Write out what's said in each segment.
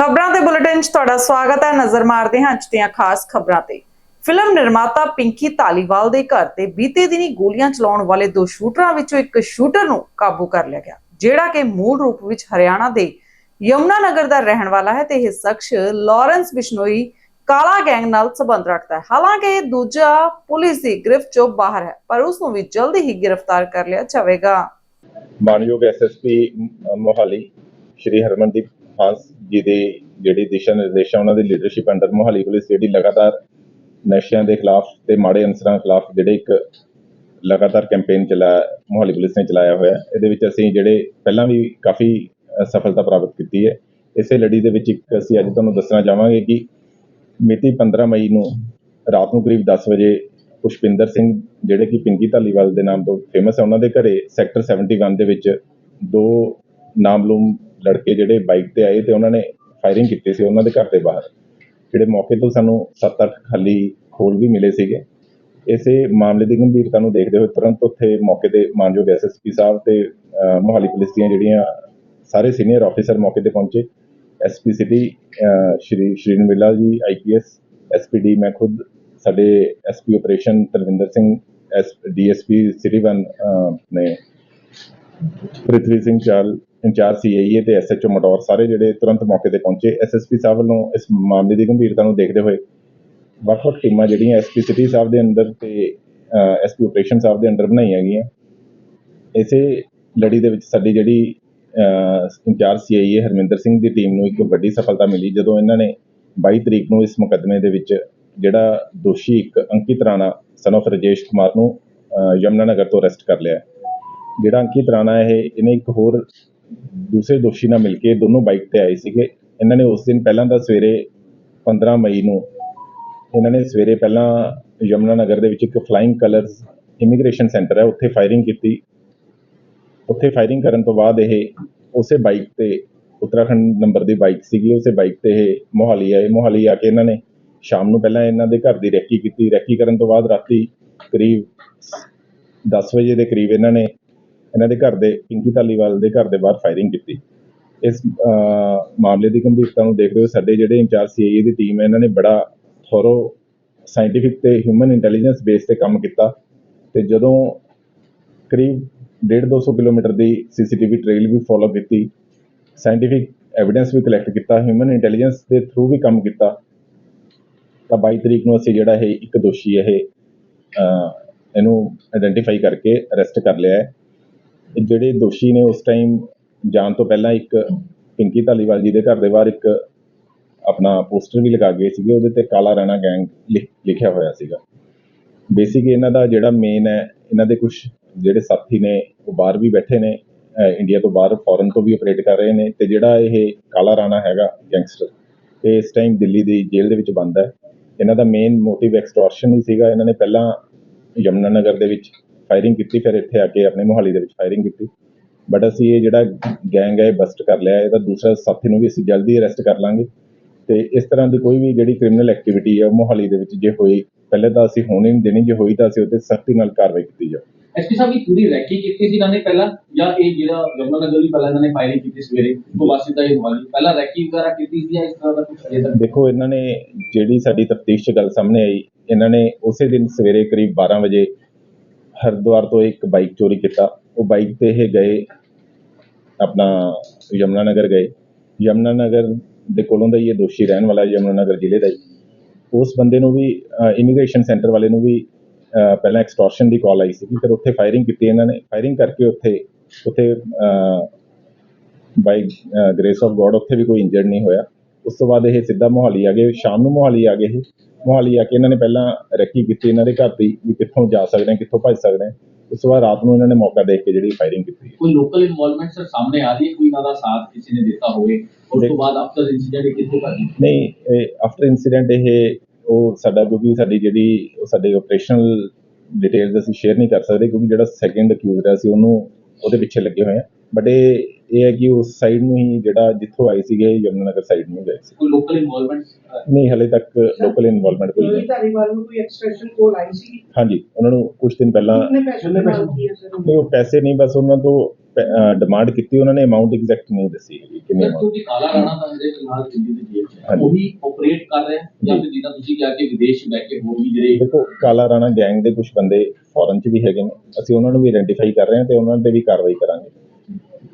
ਖਬਰਾਂ ਦੇ ਬੁਲੇਟਿਨ 'ਚ ਤੁਹਾਡਾ ਸਵਾਗਤ ਹੈ। ਨਜ਼ਰ ਮਾਰਦੇ ਹਾਂ ਅੱਜ ਦੀਆਂ ਖਾਸ ਖਬਰਾਂ ਤੇ। ਫਿਲਮ ਨਿਰਮਾਤਾ ਪਿੰਕੀ ਧਾਲੀਵਾਲ ਦੇ ਘਰ ਤੇ ਬੀਤੇ ਦਿਨੀ ਗੋਲੀਆਂ ਚਲਾਉਣ ਵਾਲੇ ਦੋ ਸ਼ੂਟਰਾਂ ਵਿੱਚੋਂ ਇੱਕ ਸ਼ੂਟਰ ਨੂੰ ਕਾਬੂ ਕਰ ਲਿਆ ਗਿਆ, ਜਿਹੜਾ ਕਿ ਮੂਲ ਰੂਪ ਵਿੱਚ ਹਰਿਆਣਾ ਦੇ ਯਮੁਨਾ ਨਗਰ ਦਾ ਰਹਿਣ ਵਾਲਾ ਹੈ ਤੇ ਇਹ ਸ਼ਖਸ ਲਾਰੈਂਸ ਬਿਸ਼ਨੋਈ ਕਾਲਾ ਗੈਂਗ ਨਾਲ ਸੰਬੰਧ ਰੱਖਦਾ ਹੈ। ਹਾਲਾਂਕਿ ਇਹ ਦੂਜਾ ਪੁਲਿਸ ਦੀ ਗ੍ਰਿਫਤ ਚੋਂ ਬਾਹਰ ਹੈ, ਪਰ ਉਸ ਨੂੰ ਵੀ ਜਲਦੀ ਹੀ ਗ੍ਰਿਫਤਾਰ ਕਰ ਲਿਆ ਜਾਵੇਗਾ। ਮਾਨਯੋਗ ਐਸਐਸਪੀ ਮੋਹਾਲੀ, ਸ਼੍ਰੀ ਹਰਮਨਦੀਪ ਹਾਂਸ ਜਿਹਦੇ ਦੇ ਜਿਹੜੀ ਦਿਸ਼ਾ ਆ ਉਹਨਾਂ ਦੀ ਲੀਡਰਸ਼ਿਪ ਅੰਡਰ ਮੋਹਾਲੀ ਪੁਲਿਸ ਜਿਹੜੀ ਲਗਾਤਾਰ ਨਸ਼ਿਆਂ ਦੇ ਖਿਲਾਫ ਤੇ ਮਾੜੇ ਅਨਸਰਾਂ ਖਿਲਾਫ ਜਿਹੜੇ ਇੱਕ ਲਗਾਤਾਰ ਕੈਂਪੇਨ ਚਲਾ ਮੋਹਾਲੀ ਪੁਲਿਸ ਨੇ ਚਲਾਇਆ ਹੋਇਆ, ਇਹਦੇ ਵਿੱਚ ਅਸੀਂ ਜਿਹੜੇ ਪਹਿਲਾਂ ਵੀ ਕਾਫੀ ਸਫਲਤਾ ਪ੍ਰਾਪਤ ਕੀਤੀ ਹੈ। ਇਸੇ ਲੜੀ ਦੇ ਵਿੱਚ ਇੱਕ ਅਸੀਂ ਅੱਜ ਤੁਹਾਨੂੰ ਦੱਸਣਾ ਚਾਹਾਂਗੇ ਕਿ ਮਿਤੀ 15 ਮਈ ਨੂੰ ਰਾਤ ਨੂੰ ਕਰੀਬ 10 ਵਜੇ ਪੁਸ਼ਪਿੰਦਰ ਸਿੰਘ, ਜਿਹੜੇ ਕਿ ਪਿੰਕੀ ਧਾਲੀਵਾਲ ਦੇ ਨਾਮ ਤੋਂ ਫੇਮਸ ਹੈ ਉਹਨਾਂ ਦੇ ਘਰੇ ਸੈਕਟਰ 71 ਦੇ ਵਿੱਚ ਦੋ ਨਾਮਲੂਮ ਲੜਕੇ ਜਿਹੜੇ ਬਾਈਕ ਤੇ ਆਏ ਤੇ ਉਹਨਾਂ ਨੇ ਫਾਇਰਿੰਗ ਕੀਤੀ ਸੀ ਉਹਨਾਂ ਦੇ ਘਰ ਦੇ ਬਾਹਰ। ਜਿਹੜੇ ਮੌਕੇ ਤੋਂ ਸਾਨੂੰ 7-8 ਖਾਲੀ ਖੋਲ ਵੀ ਮਿਲੇ ਸੀਗੇ। ਇਸੇ ਮਾਮਲੇ ਦੀ ਗੰਭੀਰਤਾ ਨੂੰ ਦੇਖਦੇ ਹੋਏ ਤੁਰੰਤ ਉੱਥੇ ਮੌਕੇ ਤੇ ਮਾਨਯੋਗ ਐਸਐਸਪੀ ਸਾਹਿਬ ਤੇ ਮੋਹਾਲੀ ਪੁਲਿਸ ਦੀਆਂ ਜਿਹੜੀਆਂ ਸਾਰੇ ਸੀਨੀਅਰ ਆਫੀਸਰ ਮੌਕੇ ਤੇ ਪਹੁੰਚੇ। ਐਸਪੀ ਸਿਟੀ ਅ, ਸ਼੍ਰੀ ਸ਼੍ਰੀਨ ਵਿਲਾ ਜੀ ਆਈਪੀਐਸ ਐਸਪੀਡੀ ਮੈਂ ਖੁਦ ਸਾਡੇ SP operation Tarvinder Singh S DSP city one ਨੇ ਪ੍ਰਿਥਵੀ ਸਿੰਘ ਚਾਲ ਇੰਚਾਰਜ ਸੀਆਈਏ ਤੇ ਐਸਐਚਓ ਮਟੌਰ ਸਾਰੇ ਜਿਹੜੇ ਤੁਰੰਤ ਮੌਕੇ ਤੇ ਪਹੁੰਚੇ। ਐਸਐਸਪੀ ਸਾਹਿਬ ਵੱਲੋਂ ਇਸ ਮਾਮਲੇ ਦੀ ਗੰਭੀਰਤਾ ਨੂੰ ਦੇਖਦੇ ਹੋਏ ਵੱਖ-ਵੱਖ ਟੀਮਾਂ ਜਿਹੜੀਆਂ ਐਸਪੀ ਸਿਟੀ ਸਾਹਿਬ ਦੇ ਅੰਦਰ ਤੇ ਐਸਪੀ ਆਪਰੇਸ਼ਨ ਸਾਹਿਬ ਦੇ ਅੰਦਰ ਬਣਾਈਆਂ ਗਈਆਂ। ਇਸੇ ਲੜੀ ਦੇ ਵਿੱਚ ਸਾਡੀ ਜਿਹੜੀ ਇੰਚਾਰਜ ਸੀਆਈਏ ਹਰਮਿੰਦਰ ਸਿੰਘ ਦੀ ਟੀਮ ਨੂੰ ਇੱਕ ਵੱਡੀ ਸਫਲਤਾ ਮਿਲੀ ਜਦੋਂ ਇਹਨਾਂ ਨੇ 22 ਤਰੀਕ ਨੂੰ ਇਸ ਮੁਕੱਦਮੇ ਦੇ ਵਿੱਚ ਜਿਹੜਾ ਦੋਸ਼ੀ ਇੱਕ ਅੰਕਿਤ ਰਾਣਾ ਸਨ of ਰਜੇਸ਼ ਕੁਮਾਰ ਨੂੰ ਅਹ, ਯਮੁਨਾ ਨਗਰ ਤੋਂ ਅਰੈਸਟ ਕਰ ਲਿਆ। ਜਿਹੜਾ ਅੰਕਿਤ ਰਾਣਾ ਇਹ ਇਹਨੇ ਇੱਕ ਹੋਰ ਦੂਸਰੇ ਦੋਸ਼ੀ ਨਾਲ ਮਿਲ ਕੇ ਦੋਨੋਂ ਬਾਈਕ ਤੇ ਆਏ ਸੀਗੇ। ਇਹਨਾਂ ਨੇ ਉਸ ਦਿਨ ਪਹਿਲਾਂ ਤਾਂ ਸਵੇਰੇ 15 ਮਈ ਨੂੰ ਇਹਨਾਂ ਨੇ ਸਵੇਰੇ ਪਹਿਲਾਂ ਯਮੁਨਾ ਨਗਰ ਦੇ ਵਿੱਚ ਇੱਕ ਫਲਾਈਂਗ ਕਲਰਸ ਇਮੀਗ੍ਰੇਸ਼ਨ ਸੈਂਟਰ ਹੈ, ਉੱਥੇ ਫਾਇਰਿੰਗ ਕੀਤੀ। ਉੱਥੇ ਫਾਇਰਿੰਗ ਕਰਨ ਤੋਂ ਬਾਅਦ ਇਹ ਉਸੇ ਬਾਈਕ ਤੇ ਉੱਤਰਾਖੰਡ ਨੰਬਰ ਦੀ ਬਾਈਕ ਸੀਗੀ, ਉਸੇ ਬਾਈਕ ਤੇ ਇਹ ਮੋਹਾਲੀ ਆਏ। ਮੋਹਾਲੀ ਆ ਕੇ ਇਹਨਾਂ ਨੇ ਸ਼ਾਮ ਨੂੰ ਪਹਿਲਾਂ ਇਹਨਾਂ ਦੇ ਘਰ ਦੀ ਰੈਕੀ ਕੀਤੀ। ਰੈਕੀ ਕਰਨ ਤੋਂ ਬਾਅਦ ਰਾਤੀ ਕਰੀਬ 10 ਵਜੇ ਦੇ ਕਰੀਬ ਇਹਨਾਂ ਨੇ ਇਹਨਾਂ ਦੇ ਘਰ ਦੇ, ਪਿੰਕੀ ਧਾਲੀਵਾਲ ਦੇ ਘਰ ਦੇ ਬਾਹਰ ਫਾਇਰਿੰਗ ਕੀਤੀ। ਇਸ ਮਾਮਲੇ ਦੀ ਗੰਭੀਰਤਾ ਨੂੰ ਦੇਖਦੇ ਹੋਏ ਸਾਡੇ ਜਿਹੜੇ ਇੰਚਾਰਜ ਸੀਆਈਏ ਦੀ ਟੀਮ ਹੈ, ਇਹਨਾਂ ਨੇ ਬੜਾ ਥੋਰੋ ਸਾਇੰਟੀਫਿਕ ਤੇ ਹਿਊਮਨ ਇੰਟੈਲੀਜੈਂਸ ਬੇਸ ਤੇ ਕੰਮ ਕੀਤਾ ਤੇ ਜਦੋਂ ਕਰੀਬ 1.5-200 ਕਿਲੋਮੀਟਰ ਦੀ ਸੀਸੀਟੀਵੀ ਟ੍ਰੇਲ ਵੀ ਫੋਲੋ ਕੀਤੀ ਸਾਇੰਟੀਫਿਕ ਐਵੀਡੈਂਸ ਵੀ ਕਲੈਕਟ ਕੀਤਾ ਹਿਊਮਨ ਇੰਟੈਲੀਜੈਂਸ ਦੇ ਥਰੂ ਵੀ ਕੰਮ ਕੀਤਾ, ਤਾਂ 22 ਤਰੀਕ ਨੂੰ ਅਸੀਂ ਜਿਹੜਾ ਇਹ ਇੱਕ ਦੋਸ਼ੀ ਇਹ ਇਹਨੂੰ ਆਇਡੈਂਟੀਫਾਈ ਕਰਕੇ ਅਰੈਸਟ ਕਰ ਲਿਆ ਹੈ। ਜਿਹੜੇ ਦੋਸ਼ੀ ਨੇ ਉਸ ਟਾਈਮ ਜਾਣ ਤੋਂ ਪਹਿਲਾਂ ਇੱਕ ਪਿੰਕੀ ਧਾਲੀਵਾਲ ਜੀ ਦੇ ਘਰ ਦੇ ਬਾਹਰ ਇੱਕ ਆਪਣਾ ਪੋਸਟਰ ਵੀ ਲਗਾ ਗਏ ਸੀਗੇ, ਉਹਦੇ ਤੇ ਕਾਲਾ ਰਾਣਾ ਗੈਂਗ ਲਿਖਿਆ ਹੋਇਆ ਸੀਗਾ। ਬੇਸਿਕ ਇਹਨਾਂ ਦਾ ਜਿਹੜਾ ਮੇਨ ਹੈ, ਇਹਨਾਂ ਦੇ ਕੁਝ ਜਿਹੜੇ ਸਾਥੀ ਨੇ, ਉਹ ਬਾਹਰ ਵੀ ਬੈਠੇ ਨੇ ਇੰਡੀਆ ਤੋਂ ਬਾਹਰ ਫੋਰਨ ਤੋਂ ਵੀ ਆਪਰੇਟ ਕਰ ਰਹੇ ਨੇ ਤੇ ਜਿਹੜਾ ਇਹ ਕਾਲਾ ਰਾਣਾ ਹੈਗਾ ਗੈਂਗਸਟਰ ਇਹ ਇਸ ਟਾਈਮ ਦਿੱਲੀ ਦੀ ਜੇਲ੍ਹ ਦੇ ਵਿੱਚ ਬੰਦ ਹੈ। ਇਹਨਾਂ ਦਾ ਮੇਨ ਮੋਟਿਵ ਐਕਸਟੋਰਸ਼ਨ ਹੀ ਸੀਗਾ। ਇਹਨਾਂ ਨੇ ਪਹਿਲਾਂ ਯਮੁਨਾ ਨਗਰ ਦੇ ਵਿੱਚ ਫਾਇਰਿੰਗ ਕੀਤੀ ਫਿਰ ਇੱਥੇ ਆ ਕੇ ਆਪਣੇ ਮੁਹਾਲੀ ਦੇ ਵਿੱਚ ਫਾਇਰਿੰਗ ਕੀਤੀ। ਬਟ ਅਸੀਂ ਇਹ ਜਿਹੜਾ ਗੈਂਗ ਹੈ ਇਹ ਬਸਟ ਕਰ ਲਿਆ। ਇਹਦਾ ਦੂਸਰਾ ਸਾਥੀ ਨੂੰ ਵੀ ਅਸੀਂ ਜਲਦੀ ਅਰੈਸਟ ਕਰ ਲਾਂਗੇ। ਤੇ ਇਸ ਤਰ੍ਹਾਂ ਦੀ ਕੋਈ ਵੀ ਜਿਹੜੀ ਕ੍ਰਿਮੀਨਲ ਐਕਟੀਵਿਟੀ ਹੈ ਉਹ ਮੁਹਾਲੀ ਦੇ ਵਿੱਚ ਜੇ ਹੋਈ ਪਹਿਲੇ ਤਾਂ ਅਸੀਂ ਹੋਣ ਨਹੀਂ ਦੇਣੀ ਜੇ ਹੋਈ ਤਾਂ ਅਸੀਂ ਉਹਤੇ ਸਖਤੀ ਨਾਲ ਕਾਰਵਾਈ ਕੀਤੀ ਜਾਵੇ। ਐਸਪੀ ਸਾਹਿਬ ਇਹ ਪੂਰੀ ਰੈਕੀ ਕੀਤੀ ਸੀ ਇਹਨਾਂ ਨੇ ਪਹਿਲਾਂ? ਜਾਂ ਇਹ ਜਿਹੜਾ ਯਮੁਨਾ ਨਗਰ ਵੀ ਪਹਿਲਾਂ ਇਹਨਾਂ ਨੇ ਫਾਇਰਿੰਗ ਕੀਤੀ ਸਵੇਰੇ? ਤੋਂ ਬਾਅਦ ਸਿੱਧਾ ਇਹ ਮੋਹਾਲੀ ਪਹਿਲਾਂ ਰੈਕੀ ਵਗੈਰਾ ਕੀਤੀ ਸੀ ਜਾਂ ਇਸ ਤਰ੍ਹਾਂ ਦਾ ਕੁਝ ਅਜੇ ਤੱਕ? ਦੇਖੋ ਇਹਨਾਂ ਨੇ ਜਿਹੜੀ ਸਾਡੀ ਤਫਤੀਸ਼ 'ਚ ਗੱਲ ਸਾਹਮਣੇ ਆਈ ਇਹਨਾਂ ਨੇ ਉਸੇ ਦਿਨ ਸਵੇਰੇ ਕਰੀਬ 12 ਵਜੇ ਹਰਿਦੁਆਰ ਤੋਂ ਇੱਕ ਬਾਈਕ ਚੋਰੀ ਕੀਤਾ। ਉਹ ਬਾਈਕ ਤੇ ਇਹ ਗਏ ਆਪਣਾ ਯਮੁਨਾ ਨਗਰ ਗਏ। ਯਮੁਨਾ ਨਗਰ ਦੇ ਕੋਲੋਂ ਦਾ ਹੀ ਇਹ ਦੋਸ਼ੀ ਰਹਿਣ ਵਾਲਾ ਹੈ, ਯਮੁਨਾ ਨਗਰ ਜ਼ਿਲ੍ਹੇ ਦਾ ਹੀ। ਉਸ ਬੰਦੇ ਨੂੰ ਵੀ ਇਮੀਗ੍ਰੇਸ਼ਨ ਸੈਂਟਰ ਵਾਲੇ ਨੂੰ ਵੀ ਪਹਿਲਾਂ ਐਕਸਟੋਰਸ਼ਨ ਦੀ ਕਾਲ ਆਈ ਸੀ ਫਿਰ ਉੱਥੇ ਫਾਇਰਿੰਗ ਕੀਤੀ ਇਹਨਾਂ ਨੇ। ਫਾਇਰਿੰਗ ਕਰਕੇ ਉੱਥੇ ਉੱਥੇ ਬਾਈ ਗ੍ਰੇਸ ਆਫ ਗੋਡ ਉੱਥੇ ਵੀ ਕੋਈ ਇੰਜਰਡ ਨਹੀਂ ਹੋਇਆ। ਉਸ ਤੋਂ ਬਾਅਦ ਇਹ ਸਿੱਧਾ ਮੋਹਾਲੀ ਆ ਗਏ ਸ਼ਾਮ ਨੂੰ ਮੋਹਾਲੀ ਆ ਗਏ ਇਹ। ਮੋਹਾਲੀ ਆ ਕੇ ਇਹਨਾਂ ਨੇ ਪਹਿਲਾਂ ਰੈਕੀ ਕੀਤੀ ਇਹਨਾਂ ਦੇ ਘਰ ਦੀ ਵੀ ਕਿੱਥੋਂ ਜਾ ਸਕਦੇ ਆ ਕਿੱਥੋਂ ਭੱਜ ਸਕਦੇ ਆ। ਉਸ ਤੋਂ ਬਾਅਦ ਰਾਤ ਨੂੰ ਇਹਨਾਂ ਨੇ ਮੌਕਾ ਦੇਖ ਕੇ ਜਿਹੜੀ ਫਾਇਰਿੰਗ ਕੀਤੀ ਕੋਈ ਲੋਕਲ ਇਨਵੋਲਵਮੈਂਟ ਸਰ ਸਾਹਮਣੇ ਆ ਰਹੀ ਹੈ? ਕੋਈ ਇਹਨਾਂ ਦਾ ਸਾਥ ਕਿਸੇ ਨੇ ਦਿੱਤਾ ਹੋਵੇ? ਉਸ ਤੋਂ ਬਾਅਦ ਆਫਟਰ ਇਨਸੀਡੈਂਟ ਕਿੱਥੋਂ ਕਰ ਨਹੀਂ ਆਫਟਰ ਇਨਸੀਡੈਂਟ ਇਹ ਉਹ ਸਾਡਾ ਕਿਉਂਕਿ ਸਾਡੀ ਜਿਹੜੀ ਸਾਡੇ ਆਪਰੇਸ਼ਨਲ ਡਿਟੇਲਸ ਅਸੀਂ ਸ਼ੇਅਰ ਨਹੀਂ ਕਰ ਸਕਦੇ ਕਿਉਂਕਿ ਜਿਹੜਾ ਸੈਕੰਡ ਅਕਿਊਜ਼ਡ ਹੈ ਅਸੀਂ ਉਹਨੂੰ ਉਹਦੇ ਪਿੱਛੇ ਲੱਗੇ ਹੋਏ ਆ। ਬਟ ਇਹ ਇਹ ਹੈ ਕਿ ਉਸ ਸਾਈਡ ਨੂੰ ਹੀ ਜਿਹੜਾ ਜਿੱਥੋਂ ਆਏ ਸੀਗੇ ਯਮੁਨਾਨਗਰ ਸਾਈਡ ਨੂੰ ਗਏ ਸੀ। ਕੋਈ ਲੋਕਲ ਇਨਵੋਲਵਮੈਂਟ ਨਹੀਂ ਹਲੇ ਤੱਕ ਲੋਕਲ ਇਨਵੋਲਵਮੈਂਟ ਕੋਈ ਨਹੀਂ। ਧਾਰੀਵਾਲ ਨੂੰ ਕੋਈ ਐਕਸਟ੍ਰੈਕਸ਼ਨ ਕੋਲ ਆਈ ਸੀ? ਹਾਂਜੀ ਉਹਨਾਂ ਨੂੰ ਕੁਝ ਦਿਨ ਪਹਿਲਾਂ ਦੀ ਨਹੀਂ ਉਹ ਪੈਸੇ ਨਹੀਂ ਬਸ ਉਹਨਾਂ ਤੋਂ ਡਿਮਾਂਡ ਕੀਤੀ ਉਹਨਾਂ ਨੇ ਅਮਾਉਂਟ ਐਗਜ਼ੈਕਟ ਨਹੀਂ ਦੱਸੀ ਕਿੰਨੀ amount। ਕਿਉਂਕਿ ਕਾਲਾ ਰਾਣਾ ਤਾਂ ਇਹਦੇ ਫਿਲਹਾਲ ਦਿੱਲੀ ਦੀ ਜੇਲ੍ਹ 'ਚ ਹੈ। ਉਹੀ ਆਪਰੇਟ ਕਰ ਰਿਹਾ ਹੈ ਜਾਂ ਫਿਰ ਜਿੱਦਾਂ ਤੁਸੀਂ ਕਿਹਾ ਕਿ ਵਿਦੇਸ਼ ਬੈ ਕੇ ਹੋਰ ਵੀ ਜਿਹੜੇ ਦੇਖੋ ਕਾਲਾ ਰਾਣਾ ਗੈਂਗ ਦੇ ਕੁਝ ਬੰਦੇ ਫੋਰਨ 'ਚ ਵੀ ਹੈਗੇ ਨੇ। ਅਸੀਂ ਉਹਨਾਂ ਨੂੰ ਵੀ ਆਇਡੈਂਟੀਫਾਈ ਕਰ ਰਹੇ ਹਾਂ ਤੇ ਉਹਨਾਂ ਤੇ ਵੀ ਕਾਰਵਾਈ ਕਰਾਂਗੇ।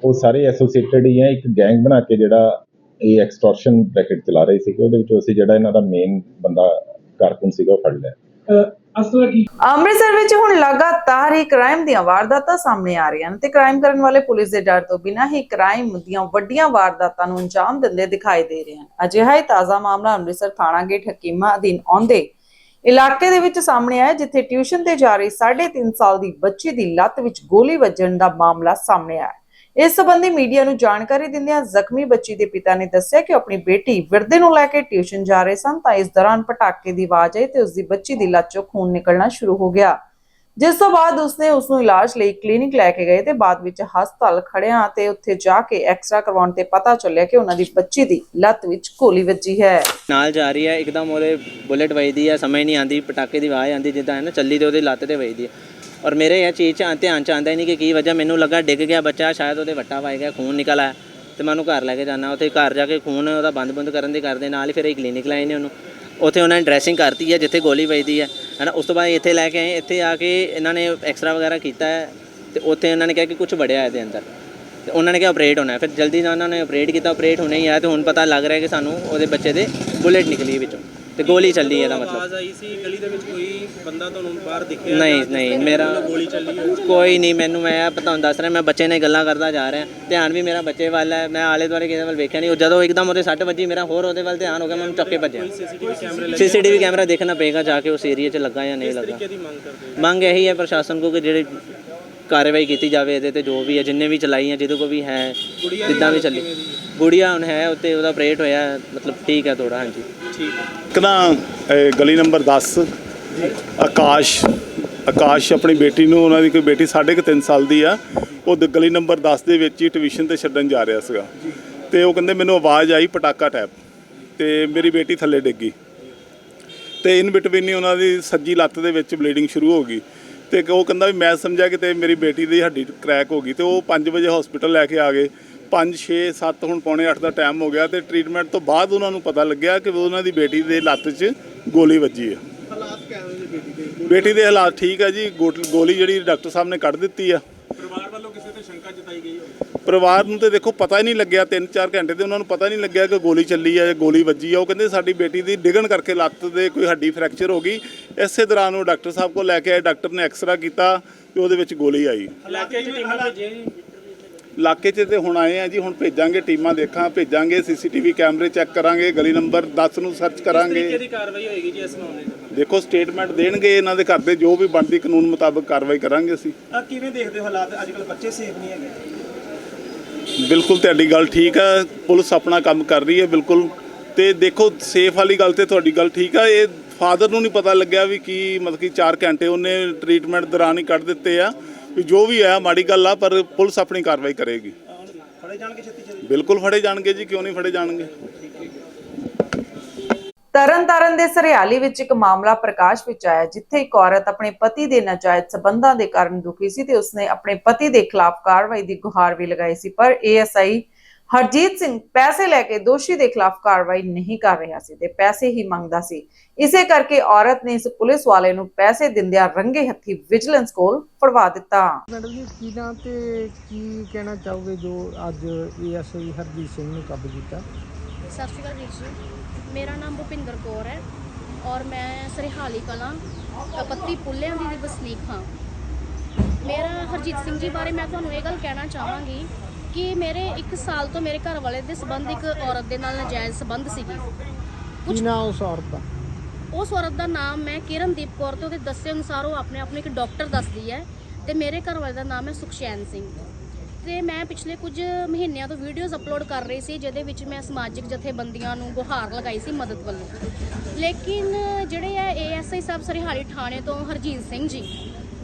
ਉਹ ਸਾਰੇ ਐਸੋਸੀਏਟਡ ਹੀ ਹੈ ਇੱਕ ਗੈਂਗ ਬਣਾ ਕੇ ਜਿਹੜਾ ਇਹ ਐਕਸਟੋਰਸ਼ਨ ਰੈਕਟ ਚਲਾ ਰਹੇ ਸੀਗੇ ਉਹਦੇ ਵਿੱਚੋਂ ਅਸੀਂ ਜਿਹੜਾ ਇਹਨਾਂ ਦਾ ਮੇਨ ਬੰਦਾ ਕਾਰਕੁਨ ਸੀਗਾ ਉਹ ਫੜ ਲਿਆ। ਅਸਲਾ ਕੀ ਅੰਮ੍ਰਿਤਸਰ ਵਿੱਚ ਹੁਣ ਲਗਾਤਾਰ ਹੀ ਕ੍ਰਾਈਮ ਦੀਆਂ ਵਾਰਦਾਤਾਂ ਸਾਹਮਣੇ ਆ ਰਹੀਆਂ ਨੇ ਤੇ ਕ੍ਰਾਈਮ ਕਰਨ ਵਾਲੇ ਪੁਲਿਸ ਦੇ ਡਰ ਤੋਂ ਬਿਨਾਂ ਹੀ ਕ੍ਰਾਈਮ ਦੀਆਂ ਵੱਡੀਆਂ ਵਾਰਦਾਤਾਂ ਨੂੰ ਅੰਜਾਮ ਦਿੰਦੇ ਦਿਖਾਈ ਦੇ ਰਹੇ ਹਨ। ਅਜਿਹਾ ਹੀ ਤਾਜ਼ਾ ਮਾਮਲਾ ਅੰਮ੍ਰਿਤਸਰ ਥਾਣਾ ਗੇਟ ਹਕੀਮਾ ਅਧੀਨ ਆਉਂਦੇ ਇਲਾਕੇ ਦੇ ਵਿੱਚ ਸਾਹਮਣੇ ਆਇਆ ਜਿੱਥੇ ਟਿਊਸ਼ਨ ਤੇ ਜਾ ਰਹੀ 3.5 ਸਾਲ ਦੀ ਬੱਚੀ ਦੀ ਲੱਤ ਵਿੱਚ ਗੋਲੀ ਵੱਜਣ ਦਾ ਮਾਮਲਾ ਸਾਹਮਣੇ ਆਇਆ। ਇਸ ਸੰਬੰਧੀ ਮੀਡੀਆ ਨੂੰ ਜਾਣਕਾਰੀ ਦਿੰਦਿਆਂ ਜ਼ਖਮੀ ਬੱਚੀ ਦੇ ਪਿਤਾ ਨੇ ਦੱਸਿਆ ਕਿ ਆਪਣੀ ਬੇਟੀ ਵਿਰਦੇ ਨੂੰ ਲੈ ਕੇ ਟਿਊਸ਼ਨ ਜਾ ਰਹੇ ਸਨ, ਤਾਂ ਇਸ ਦੌਰਾਨ ਪਟਾਕੇ ਦੀ ਆਵਾਜ਼ ਆਈ ਤੇ ਉਸ ਦੀ ਬੱਚੀ ਦੀ ਲੱਤ ਚੋਂ ਖੂਨ ਨਿਕਲਣਾ ਸ਼ੁਰੂ ਹੋ ਗਿਆ। ਜਿਸ ਤੋਂ ਬਾਅਦ ਉਸਨੇ ਉਸ ਨੂੰ ਇਲਾਜ ਲਈ ਕਲੀਨਿਕ ਲੈ ਕੇ ਗਏ ਤੇ ਬਾਅਦ ਵਿੱਚ ਹਸਪਤਾਲ ਖੜਿਆ ਤੇ ਉੱਥੇ ਜਾ ਕੇ ਐਕਸਰਾ ਕਰਵਾਉਣ ਤੇ ਪਤਾ ਚੱਲਿਆ ਕਿ ਉਹਨਾਂ ਦੀ ਬੱਚੀ ਦੀ ਲੱਤ ਵਿੱਚ ਗੋਲੀ ਵੱਜੀ ਹੈ। ਨਾਲ ਜਾ ਰਹੀ ਹੈ, ਇੱਕਦਮ ਉਹਦੇ ਬੁਲੇਟ ਵੱਜਦੀ ਹੈ, ਸਮਝ ਨਹੀਂ ਆਂਦੀ ਪਟਾਕੇ ਦੀ ਆਵਾਜ਼ ਆਂਦੀ ਜਿੱਦਾਂ ਹੈ ਨਾ, ਚੱਲੀ ਤੇ ਉਹਦੇ ਲੱਤ ਤੇ ਵੱਜਦੀ ਹੈ। ਔਰ ਮੇਰੇ ਇਹ ਚੀਜ਼ 'ਚ ਧਿਆਨ ਚ ਆਂਦਾ ਹੀ ਨਹੀਂ ਕਿ ਕੀ ਵਜ੍ਹਾ ਮੈਨੂੰ ਲੱਗਾ, ਡਿੱਗ ਗਿਆ, ਬੱਚਾ, ਸ਼ਾਇਦ ਉਹਦੇ ਵੱਟਾ ਵੱਜ ਗਿਆ, ਖੂਨ ਨਿਕਲ ਆਇਆ ਤੇ ਮੈਂ ਉਹਨੂੰ ਘਰ ਲੈ ਕੇ ਜਾਣਾ ਉੱਥੇ ਘਰ ਜਾ ਕੇ ਖੂਨ ਉਹਦਾ ਬੰਦ-ਬੰਦ ਕਰਨ ਦੇ ਕਰਦੇ, ਨਾਲ ਹੀ ਫਿਰ ਇੱਕ ਕਲੀਨਿਕ ਲਾਏ ਨੇ ਉਹਨੂੰ। ਉੱਥੇ ਉਹਨਾਂ ਨੇ ਡਰੈਸਿੰਗ ਕਰਤੀ ਹੈ, ਜਿੱਥੇ ਗੋਲੀ ਵੱਜਦੀ ਹੈ। ਹਨਾ, ਉਸ ਤੋਂ ਬਾਅਦ ਇੱਥੇ ਲੈ ਕੇ ਆਏ, ਇੱਥੇ ਆ ਕੇ ਇਹਨਾਂ ਨੇ ਐਕਸਰਾ ਵਗੈਰਾ ਕੀਤਾ ਹੈ ਤੇ ਉੱਥੇ ਇਹਨਾਂ ਨੇ ਕਿਹਾ ਕਿ ਕੁਝ ਵੜਿਆ ਇਹਦੇ ਅੰਦਰ। ਤੇ ਉਹਨਾਂ ਨੇ ਕਿਹਾ ਆਪਰੇਟ ਹੋਣਾ ਫਿਰ ਜਲਦੀ ਨਾਲ ਉਹਨਾਂ ਨੇ ਆਪਰੇਟ ਕੀਤਾ ਆਪਰੇਟ ਹੋਣਾ ਹੀ ਆ ਤੇ ਹੁਣ ਪਤਾ ਲੱਗ ਰਿਹਾ ਕਿ ਸਾਨੂੰ ਉਹਦੇ ਬੱਚੇ ਦੇ ਬੁਲੇਟ ਨਿਕਲੀ ਵਿੱਚੋਂ। ਤੇ ਗੋਲੀ ਚੱਲੀ ਇਹਦਾ ਮਤਲਬ। ਆਵਾਜ਼ ਆਈ ਸੀ ਗਲੀ ਦੇ ਵਿੱਚ ਕੋਈ ਬੰਦਾ ਤੁਹਾਨੂੰ ਬਾਹਰ ਦਿਖਿਆ ਨਹੀਂ ਨਹੀਂ ਮੇਰਾ ਗੋਲੀ ਚੱਲੀ ਹੋਈ ਕੋਈ ਨਹੀਂ ਮੈਨੂੰ ਮੈਂ ਤੁਹਾਨੂੰ ਦੱਸ ਰਿਹਾ ਮੈਂ ਬੱਚੇ ਨੇ ਗੱਲਾਂ ਕਰਦਾ ਜਾ ਰਿਹਾ। ਧਿਆਨ ਵੀ ਮੇਰਾ ਬੱਚੇ ਵੱਲ ਹੈ ਮੈਂ ਆਲੇ ਦੁਆਲੇ ਕਿਸੇ ਵੱਲ ਵੇਖਿਆ ਨਹੀਂ। ਉਹ ਜਦੋਂ ਇੱਕਦਮ ਉਹਦੇ ਸੱਟ ਵੱਜੀ ਮੇਰਾ ਹੋਰ ਉਹਦੇ ਵੱਲ ਧਿਆਨ ਹੋ ਗਿਆ ਮੈਂ ਉਹਨੂੰ ਚੱਕ ਕੇ ਭੱਜਿਆ। ਸੀਸੀਟੀਵੀ ਕੈਮਰੇ ਸੀਸੀਟੀਵੀ ਕੈਮਰਾ ਦੇਖਣਾ ਪਏਗਾ ਜਾ ਕੇ ਉਸ ਏਰੀਆ 'ਚ ਲੱਗਾ ਜਾਂ ਨਹੀਂ ਲੱਗਾ। ਲੱਗੇ ਦੀ ਮੰਗ ਕਰਦੇ ਹੋ? ਮੰਗ ਇਹੀ ਹੈ ਪ੍ਰਸ਼ਾਸਨ ਕੋ ਕਿ ਜਿਹੜੇ ਕਾਰਵਾਈ ਕੀਤੀ ਜਾਵੇ ਇਹਦੇ ਤੇ ਜੋ ਵੀ ਹੈ ਜਿੰਨੇ ਵੀ ਚਲਾਈ ਹੈ ਜਿਹਦੇ ਕੋ ਵੀ ਹੈ ਜਿੱਦਾਂ ਵੀ ਚੱਲੀ। ਗੁੜੀਆ ਹੁਣ ਹੈ ਉੱਤੇ ਉਹਦਾ ਆਪਰੇਟ ਹੋਇਆ ਹੈ, ਮਤਲਬ ਠੀਕ ਹੈ ਥੋੜਾ ਹਾਂਜੀ। ਇੱਕ ਨਾ ਗਲੀ ਨੰਬਰ 10 ਆਕਾਸ਼ ਆਕਾਸ਼ ਆਪਣੀ ਬੇਟੀ ਨੂੰ, ਉਹਨਾਂ ਦੀ ਕੋਈ ਬੇਟੀ ਸਾਢੇ ਕੁ ਤਿੰਨ ਸਾਲ ਦੀ ਆ, ਉਹ ਦ- ਗਲੀ ਨੰਬਰ 10 ਦੇ ਵਿੱਚ ਹੀ ਟਿਊਸ਼ਨ ਤੇ ਛੱਡਣ ਜਾ ਰਿਹਾ ਸੀਗਾ। ਤੇ ਉਹ ਕਹਿੰਦੇ ਮੈਨੂੰ ਆਵਾਜ਼ ਆਈ ਪਟਾਕਾ ਟੈਪ, ਤੇ ਮੇਰੀ ਬੇਟੀ ਥੱਲੇ ਡਿੱਗੀ ਤੇ ਇਨ ਬਿਟਵੀਨ ਹੀ ਉਹਨਾਂ ਦੀ ਸੱਜੀ ਲੱਤ ਦੇ ਵਿੱਚ ਬਲੀਡਿੰਗ ਸ਼ੁਰੂ ਹੋ ਗਈ। ਤੇ ਉਹ ਕਹਿੰਦਾ ਵੀ ਮੈਂ ਸਮਝਿਆ ਕਿ ਤੇ ਮੇਰੀ ਬੇਟੀ ਦੀ ਹੱਡੀ ਕ੍ਰੈਕ ਹੋ ਗਈ, ਤੇ ਉਹ 5 ਵਜੇ ਹਸਪੀਟਲ ਲੈ ਕੇ ਆ ਗਏ। 5 6 7 ਹੁਣ ਪੌਣੇ 8 ਦਾ ਟਾਈਮ ਹੋ ਗਿਆ ਤੇ ਟ੍ਰੀਟਮੈਂਟ ਤੋਂ ਬਾਅਦ ਉਹਨਾਂ ਨੂੰ ਪਤਾ ਲੱਗਿਆ ਕਿ ਉਹਨਾਂ ਦੀ ਬੇਟੀ ਦੇ ਲੱਤ 'ਚ ਗੋਲੀ ਵੱਜੀ ਹੈ ਹਾਲਾਤ ਕਿਵੇਂ ਦੇ ਬੇਟੀ ਦੇ ਬੇਟੀ ਦੇ ਹਾਲਾਤ ਠੀਕ ਹੈ ਜੀ ਗੋਲੀ ਜਿਹੜੀ ਡਾਕਟਰ ਸਾਹਿਬ ਨੇ ਕੱਢ ਦਿੱਤੀ ਆ। ਪਰਿਵਾਰ ਵੱਲੋਂ ਕਿਸੇ ਤੇ ਸ਼ੰਕਾ ਜਤਾਈ ਗਈ ਹੋਵੇ ਪਰਿਵਾਰ ਨੂੰ ਤੇ ਦੇਖੋ ਪਤਾ ਹੀ ਨਹੀਂ ਲੱਗਿਆ 3-4 ਘੰਟੇ ਤੇ ਉਹਨਾਂ ਨੂੰ ਪਤਾ ਨਹੀਂ ਲੱਗਿਆ ਕਿ ਗੋਲੀ ਚੱਲੀ ਹੈ ਜਾਂ ਗੋਲੀ ਵੱਜੀ ਹੈ ਉਹ ਕਹਿੰਦੇ ਸਾਡੀ ਬੇਟੀ ਦੀ ਡਿੱਗਣ ਕਰਕੇ ਲੱਤ ਦੇ ਕੋਈ ਹੱਡੀ ਫ੍ਰੈਕਚਰ ਹੋ ਗਈ। ਇਸੇ ਦੌਰਾਨ ਉਹ ਡਾਕਟਰ ਸਾਹਿਬ ਕੋਲ ਲੈ ਕੇ ਆਏ ਡਾਕਟਰ ਨੇ ਐਕਸਰਾ ਕੀਤਾ ਤੇ ਉਹਦੇ ਵਿੱਚ ਗੋਲੀ ਆਈ। ਜੀ ਇਲਾਕੇ 'ਚ ਤੇ ਹੁਣ ਆਏ ਆ ਜੀ ਹੁਣ ਭੇਜਾਂਗੇ ਟੀਮਾਂ ਦੇਖਾਂ ਭੇਜਾਂਗੇ ਸੀਸੀਟੀਵੀ ਕੈਮਰੇ ਚੈੱਕ ਕਰਾਂਗੇ ਗਲੀ ਨੰਬਰ 10 ਨੂੰ ਸਰਚ ਤਰੀਕੇ ਕਰਾਂਗੇ। ਦੀ ਕਾਰਵਾਈ ਹੋਏਗੀ ਜੀ ਇਸ ਮਾਮਲੇ 'ਚ ਦੇਖੋ ਸਟੇਟਮੈਂਟ ਦੇਣਗੇ ਇਹਨਾਂ ਦੇ ਘਰ ਦੇ ਜੋ ਵੀ ਬਣਦੀ ਕਾਨੂੰਨ ਮੁਤਾਬਕ ਕਾਰਵਾਈ ਕਰਾਂਗੇ ਅਸੀਂ। ਆ ਕਿਵੇਂ ਦੇਖਦੇ ਹੋ ਹਾਲਾਤ? ਅੱਜ ਕੱਲ ਬੱਚੇ ਸੇਫ ਨਹੀਂ ਹੈਗੇ। ਬਿਲਕੁਲ ਤੁਹਾਡੀ ਗੱਲ ਠੀਕ ਹੈ ਪੁਲਿਸ ਆਪਣਾ ਕੰਮ ਕਰ ਰਹੀ ਹੈ ਬਿਲਕੁਲ। ਤੇ ਦੇਖੋ ਸੇਫ ਵਾਲੀ ਗੱਲ ਤੇ ਤੁਹਾਡੀ ਗੱਲ ਠੀਕ ਹੈ ਇਹ ਫਾਦਰ ਨੂੰ ਨਹੀਂ ਪਤਾ ਲੱਗਿਆ ਵੀ ਕੀ ਮਤਲਬ ਕਿ 4 ਘੰਟੇ ਉਹਨੇ ਟ੍ਰੀਟਮੈਂਟ ਦੌਰਾਨ ਹੀ ਕੱਢ ਦਿੱਤੇ ਆ। ਵੀ ਜੋ ਵੀ ਹੈ, ਮਾੜੀ ਗੱਲ ਆ, ਪਰ ਪੁਲਿਸ ਆਪਣੀ ਕਾਰਵਾਈ ਕਰੇਗੀ। ਫੜੇ ਜਾਣਗੇ ਛੇਤੀ ਛੇਤੀ ਬਿਲਕੁਲ ਫੜੇ ਜਾਣਗੇ ਜੀ, ਕਿਉਂ ਨਹੀਂ ਫੜੇ ਜਾਣਗੇ? ਤਰਨਤਾਰਨ ਦੇ ਸਰਿਆਲੀ ਵਿੱਚ ਇੱਕ ਮਾਮਲਾ ਪ੍ਰਕਾਸ਼ ਵਿੱਚ ਆਇਆ, ਜਿੱਥੇ ਇੱਕ ਔਰਤ ਆਪਣੇ ਪਤੀ ਦੇ ਨਾਜਾਇਜ਼ ਸਬੰਧਾਂ ਦੇ ਕਾਰਨ ਦੁਖੀ ਸੀ ਤੇ ਉਸਨੇ ਆਪਣੇ ਪਤੀ ਦੇ ਖਿਲਾਫ ਕਾਰਵਾਈ ਦੀ ਗੁਹਾਰ ਵੀ ਲਗਾਈ ਸੀ, ਪਰ ਏਐਸਆਈ ਹਰਜੀਤ ਸਿੰਘ ਪੈਸੇ ਲੈ ਕੇ ਦੋਸ਼ੀ ਦੇ ਖਿਲਾਫ ਕਾਰਵਾਈ ਨਹੀਂ ਕਰ ਰਿਹਾ ਸੀ ਤੇ ਪੈਸੇ ਹੀ ਮੰਗਦਾ ਸੀ। ਇਸੇ ਕਰਕੇ ਔਰਤ ਨੇ ਇਸ ਪੁਲਿਸ ਵਾਲੇ ਨੂੰ ਪੈਸੇ ਦਿੰਦਿਆਂ ਰੰਗੇ ਹੱਥੀ ਵਿਜੀਲੈਂਸ ਕੋਲ ਫੜਵਾ ਦਿੱਤਾ। ਮੈਡਮ ਜੀ ਕੀ ਨਾਂ ਤੇ ਕੀ ਕਹਿਣਾ ਚਾਹੋਗੇ ਜੋ ਅੱਜ ਏਐਸਆਈ ਹਰਜੀਤ ਸਿੰਘ ਨੂੰ ਕਾਬੂ ਕੀਤਾ? ਸਤਿ ਸ਼੍ਰੀ ਅਕਾਲ ਵੀਰ ਜੀ। ਮੇਰਾ ਨਾਮ ਭੁਪਿੰਦਰ ਕੌਰ ਹੈ ਔਰ ਮੈਂ ਸਰਹਾਲੀ ਕਲਾਂ ਪੱਤੀ ਪੁੱਲਿਆਂ ਦੀ ਵਸਨੀਕ ਹਾਂ। ਮੇਰਾ ਹਰਜੀਤ ਸਿੰਘ ਜੀ ਬਾਰੇ ਮੈਂ ਤੁਹਾਨੂੰ ਇਹ ਗੱਲ ਕਹਿਣਾ ਚਾਹਾਂਗੀ ਕਿ ਮੇਰੇ 1 ਸਾਲ ਤੋਂ ਮੇਰੇ ਘਰ ਵਾਲੇ ਦੇ ਸੰਬੰਧ ਇੱਕ ਔਰਤ ਦੇ ਨਾਲ ਨਜਾਇਜ਼ ਸੰਬੰਧ ਸੀਗੇ। ਕੀ ਨਾਂ ਉਸ ਔਰਤ ਦਾ? ਉਸ ਔਰਤ ਦਾ ਨਾਮ ਮੈਂ ਕਿਰਨਦੀਪ ਕੌਰ ਤੇ ਉਹਦੇ ਦੱਸੇ ਅਨੁਸਾਰ ਉਹ ਆਪਣੇ ਆਪ ਨੂੰ ਇੱਕ ਡਾਕਟਰ ਦੱਸਦੀ ਹੈ ਤੇ ਮੇਰੇ ਘਰ ਵਾਲੇ ਦਾ ਨਾਮ ਹੈ ਸੁਖਸ਼ੈਨ ਸਿੰਘ। ਤੇ ਮੈਂ ਪਿਛਲੇ ਕੁਝ ਮਹੀਨਿਆਂ ਤੋਂ ਵੀਡੀਓਜ਼ ਅਪਲੋਡ ਕਰ ਰਹੀ ਸੀ ਜਿਹਦੇ ਵਿੱਚ ਮੈਂ ਸਮਾਜਿਕ ਜਥੇਬੰਦੀਆਂ ਨੂੰ ਗੁਹਾਰ ਲਗਾਈ ਸੀ ਮਦਦ ਵੱਲੋਂ। ਲੇਕਿਨ ਜਿਹੜੇ ਆ ਏਐਸਆਈ ਸਾਹਿਬ ਸਰਿਹਾਲੀ ਥਾਣੇ ਤੋਂ ਹਰਜੀਤ ਸਿੰਘ ਜੀ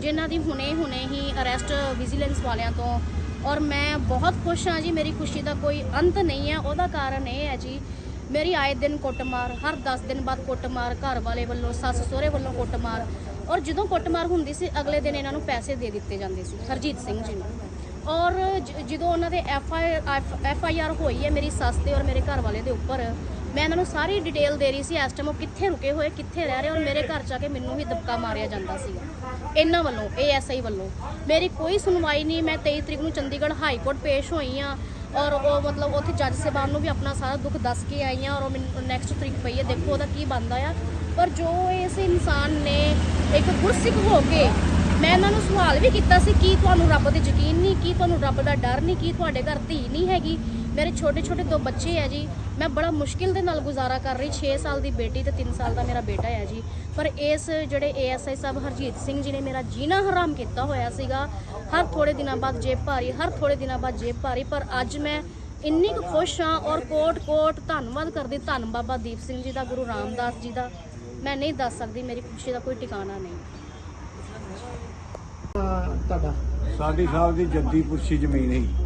ਜਿਨ੍ਹਾਂ ਦੀ ਹੁਣੇ ਹੁਣੇ ਹੀ ਅਰੈਸਟ ਵਿਜੀਲੈਂਸ ਵਾਲਿਆਂ ਤੋਂ ਔਰ ਮੈਂ ਬਹੁਤ ਖੁਸ਼ ਹਾਂ ਜੀ, ਮੇਰੀ ਖੁਸ਼ੀ ਦਾ ਕੋਈ ਅੰਤ ਨਹੀਂ ਹੈ। ਉਹਦਾ ਕਾਰਨ ਇਹ ਹੈ ਜੀ, ਮੇਰੀ ਆਏ ਦਿਨ ਕੁੱਟਮਾਰ, ਹਰ 10 ਦਿਨ ਬਾਅਦ ਕੁੱਟਮਾਰ, ਘਰ ਵਾਲੇ ਵੱਲੋਂ, ਸੱਸ ਸਹੁਰੇ ਵੱਲੋਂ ਕੁੱਟਮਾਰ। ਔਰ ਜਦੋਂ ਕੁੱਟਮਾਰ ਹੁੰਦੀ ਸੀ, ਅਗਲੇ ਦਿਨ ਇਹਨਾਂ ਨੂੰ ਪੈਸੇ ਦੇ ਦਿੱਤੇ ਜਾਂਦੇ ਸੀ, ਹਰਜੀਤ ਸਿੰਘ ਜੀ ਨੂੰ। ਔਰ ਜ- ਜਦੋਂ ਉਹਨਾਂ ਦੇ F I F I R ਹੋਈ ਹੈ, ਮੇਰੀ ਸੱਸ ਤੇ ਔਰ ਮੇਰੇ ਘਰ ਵਾਲੇ ਦੇ ਉੱਪਰ ਮੈਂ ਇਹਨਾਂ ਨੂੰ ਸਾਰੀ ਡਿਟੇਲ ਦੇ ਰਹੀ ਸੀ ਇਸ ਟਾਈਮ ਉਹ ਕਿੱਥੇ ਰੁਕੇ ਹੋਏ, ਕਿੱਥੇ ਰਹਿ ਰਹੇ ਔਰ ਮੇਰੇ ਘਰ ਜਾ ਕੇ ਮੈਨੂੰ ਹੀ ਦਬਕਾ ਮਾਰਿਆ ਜਾਂਦਾ ਸੀਗਾ ਇਹਨਾਂ ਵੱਲੋਂ ਏਐਸਆਈ ਵੱਲੋਂ। ਮੇਰੀ ਕੋਈ ਸੁਣਵਾਈ ਨਹੀਂ, ਮੈਂ 23 ਤਰੀਕ ਨੂੰ ਚੰਡੀਗੜ੍ਹ ਹਾਈ ਕੋਰਟ ਪੇਸ਼ ਹੋਈ ਆ, ਔਰ ਉਹ ਮਤਲਬ ਉੱਥੇ ਜੱਜ ਸਾਹਿਬਾਨ ਨੂੰ ਵੀ ਆਪਣਾ ਸਾਰਾ ਦੁੱਖ ਦੱਸ ਕੇ ਆਈ ਆ, ਔਰ ਉਹ ਮੈਨੂੰ ਨੈਕਸਟ ਤਰੀਕ ਪਈ ਹੈ, ਦੇਖੋ ਉਹਦਾ ਕੀ ਬਣਦਾ ਆ। ਪਰ ਜੋ ਇਸ ਇਨਸਾਨ ਨੇ ਇੱਕ ਗੁਰਸਿੱਖ ਹੋ ਕੇ ਮੈਂ ਇਹਨਾਂ ਨੂੰ ਸਵਾਲ ਵੀ ਕੀਤਾ ਸੀ, ਕੀ ਤੁਹਾਨੂੰ ਰੱਬ ਤੇ ਯਕੀਨ ਨਹੀਂ, ਕੀ ਤੁਹਾਨੂੰ ਰੱਬ ਦਾ ਡਰ ਨਹੀਂ, ਕੀ ਤੁਹਾਡੇ ਘਰ ਧੀ ਨਹੀਂ ਹੈਗੀ? ਮੇਰੇ ਛੋਟੇ ਛੋਟੇ ਦੋ ਬੱਚੇ ਆ ਜੀ ਮੈਂ ਬੜਾ ਮੁਸ਼ਕਿਲ ਦੇ ਨਾਲ ਗੁਜ਼ਾਰਾ ਕਰ ਰਹੀ 6 ਸਾਲ ਦੀ ਬੇਟੀ ਤੇ 3 ਸਾਲ ਦਾ ਮੇਰਾ ਬੇਟਾ ਹੈ ਜੀ। ਪਰ ਇਸ ਜਿਹੜੇ ਏਐਸਆਈ ਸਾਹਿਬ ਹਰਜੀਤ ਸਿੰਘ ਜੀ ਨੇ ਮੇਰਾ ਜੀਣਾ ਹਰਾਮ ਕੀਤਾ ਹੋਇਆ ਸੀਗਾ। ਹਰ ਥੋੜੇ ਦਿਨਾਂ ਬਾਅਦ ਜੇਬ ਭਾਰੀ ਹਰ ਥੋੜੇ ਦਿਨਾਂ ਬਾਅਦ ਜੇਬ ਭਾਰੀ ਪਰ ਅੱਜ ਮੈਂ ਇੰਨੀ ਕੁ ਖੁਸ਼ ਹਾਂ ਔਰ ਕੋਟ ਕੋਟ ਧੰਨਵਾਦ ਕਰਦੀ ਧੰਨ ਬਾਬਾ ਦੀਪ ਸਿੰਘ ਜੀ ਦਾ ਗੁਰੂ ਰਾਮਦਾਸ ਜੀ ਦਾ। ਮੈਂ ਨਹੀਂ ਦੱਸ ਸਕਦੀ ਮੇਰੀ ਖੁਸ਼ੀ ਦਾ ਕੋਈ ਟਿਕਾਣਾ ਨਹੀਂ। ਤੁਹਾਡਾ? ਸਾਡੀ ਸਾਹਿਬ ਦੀ ਜੱਦੀ ਪੁਰਸ਼ੀ ਜ਼ਮੀਨ ਹੈ।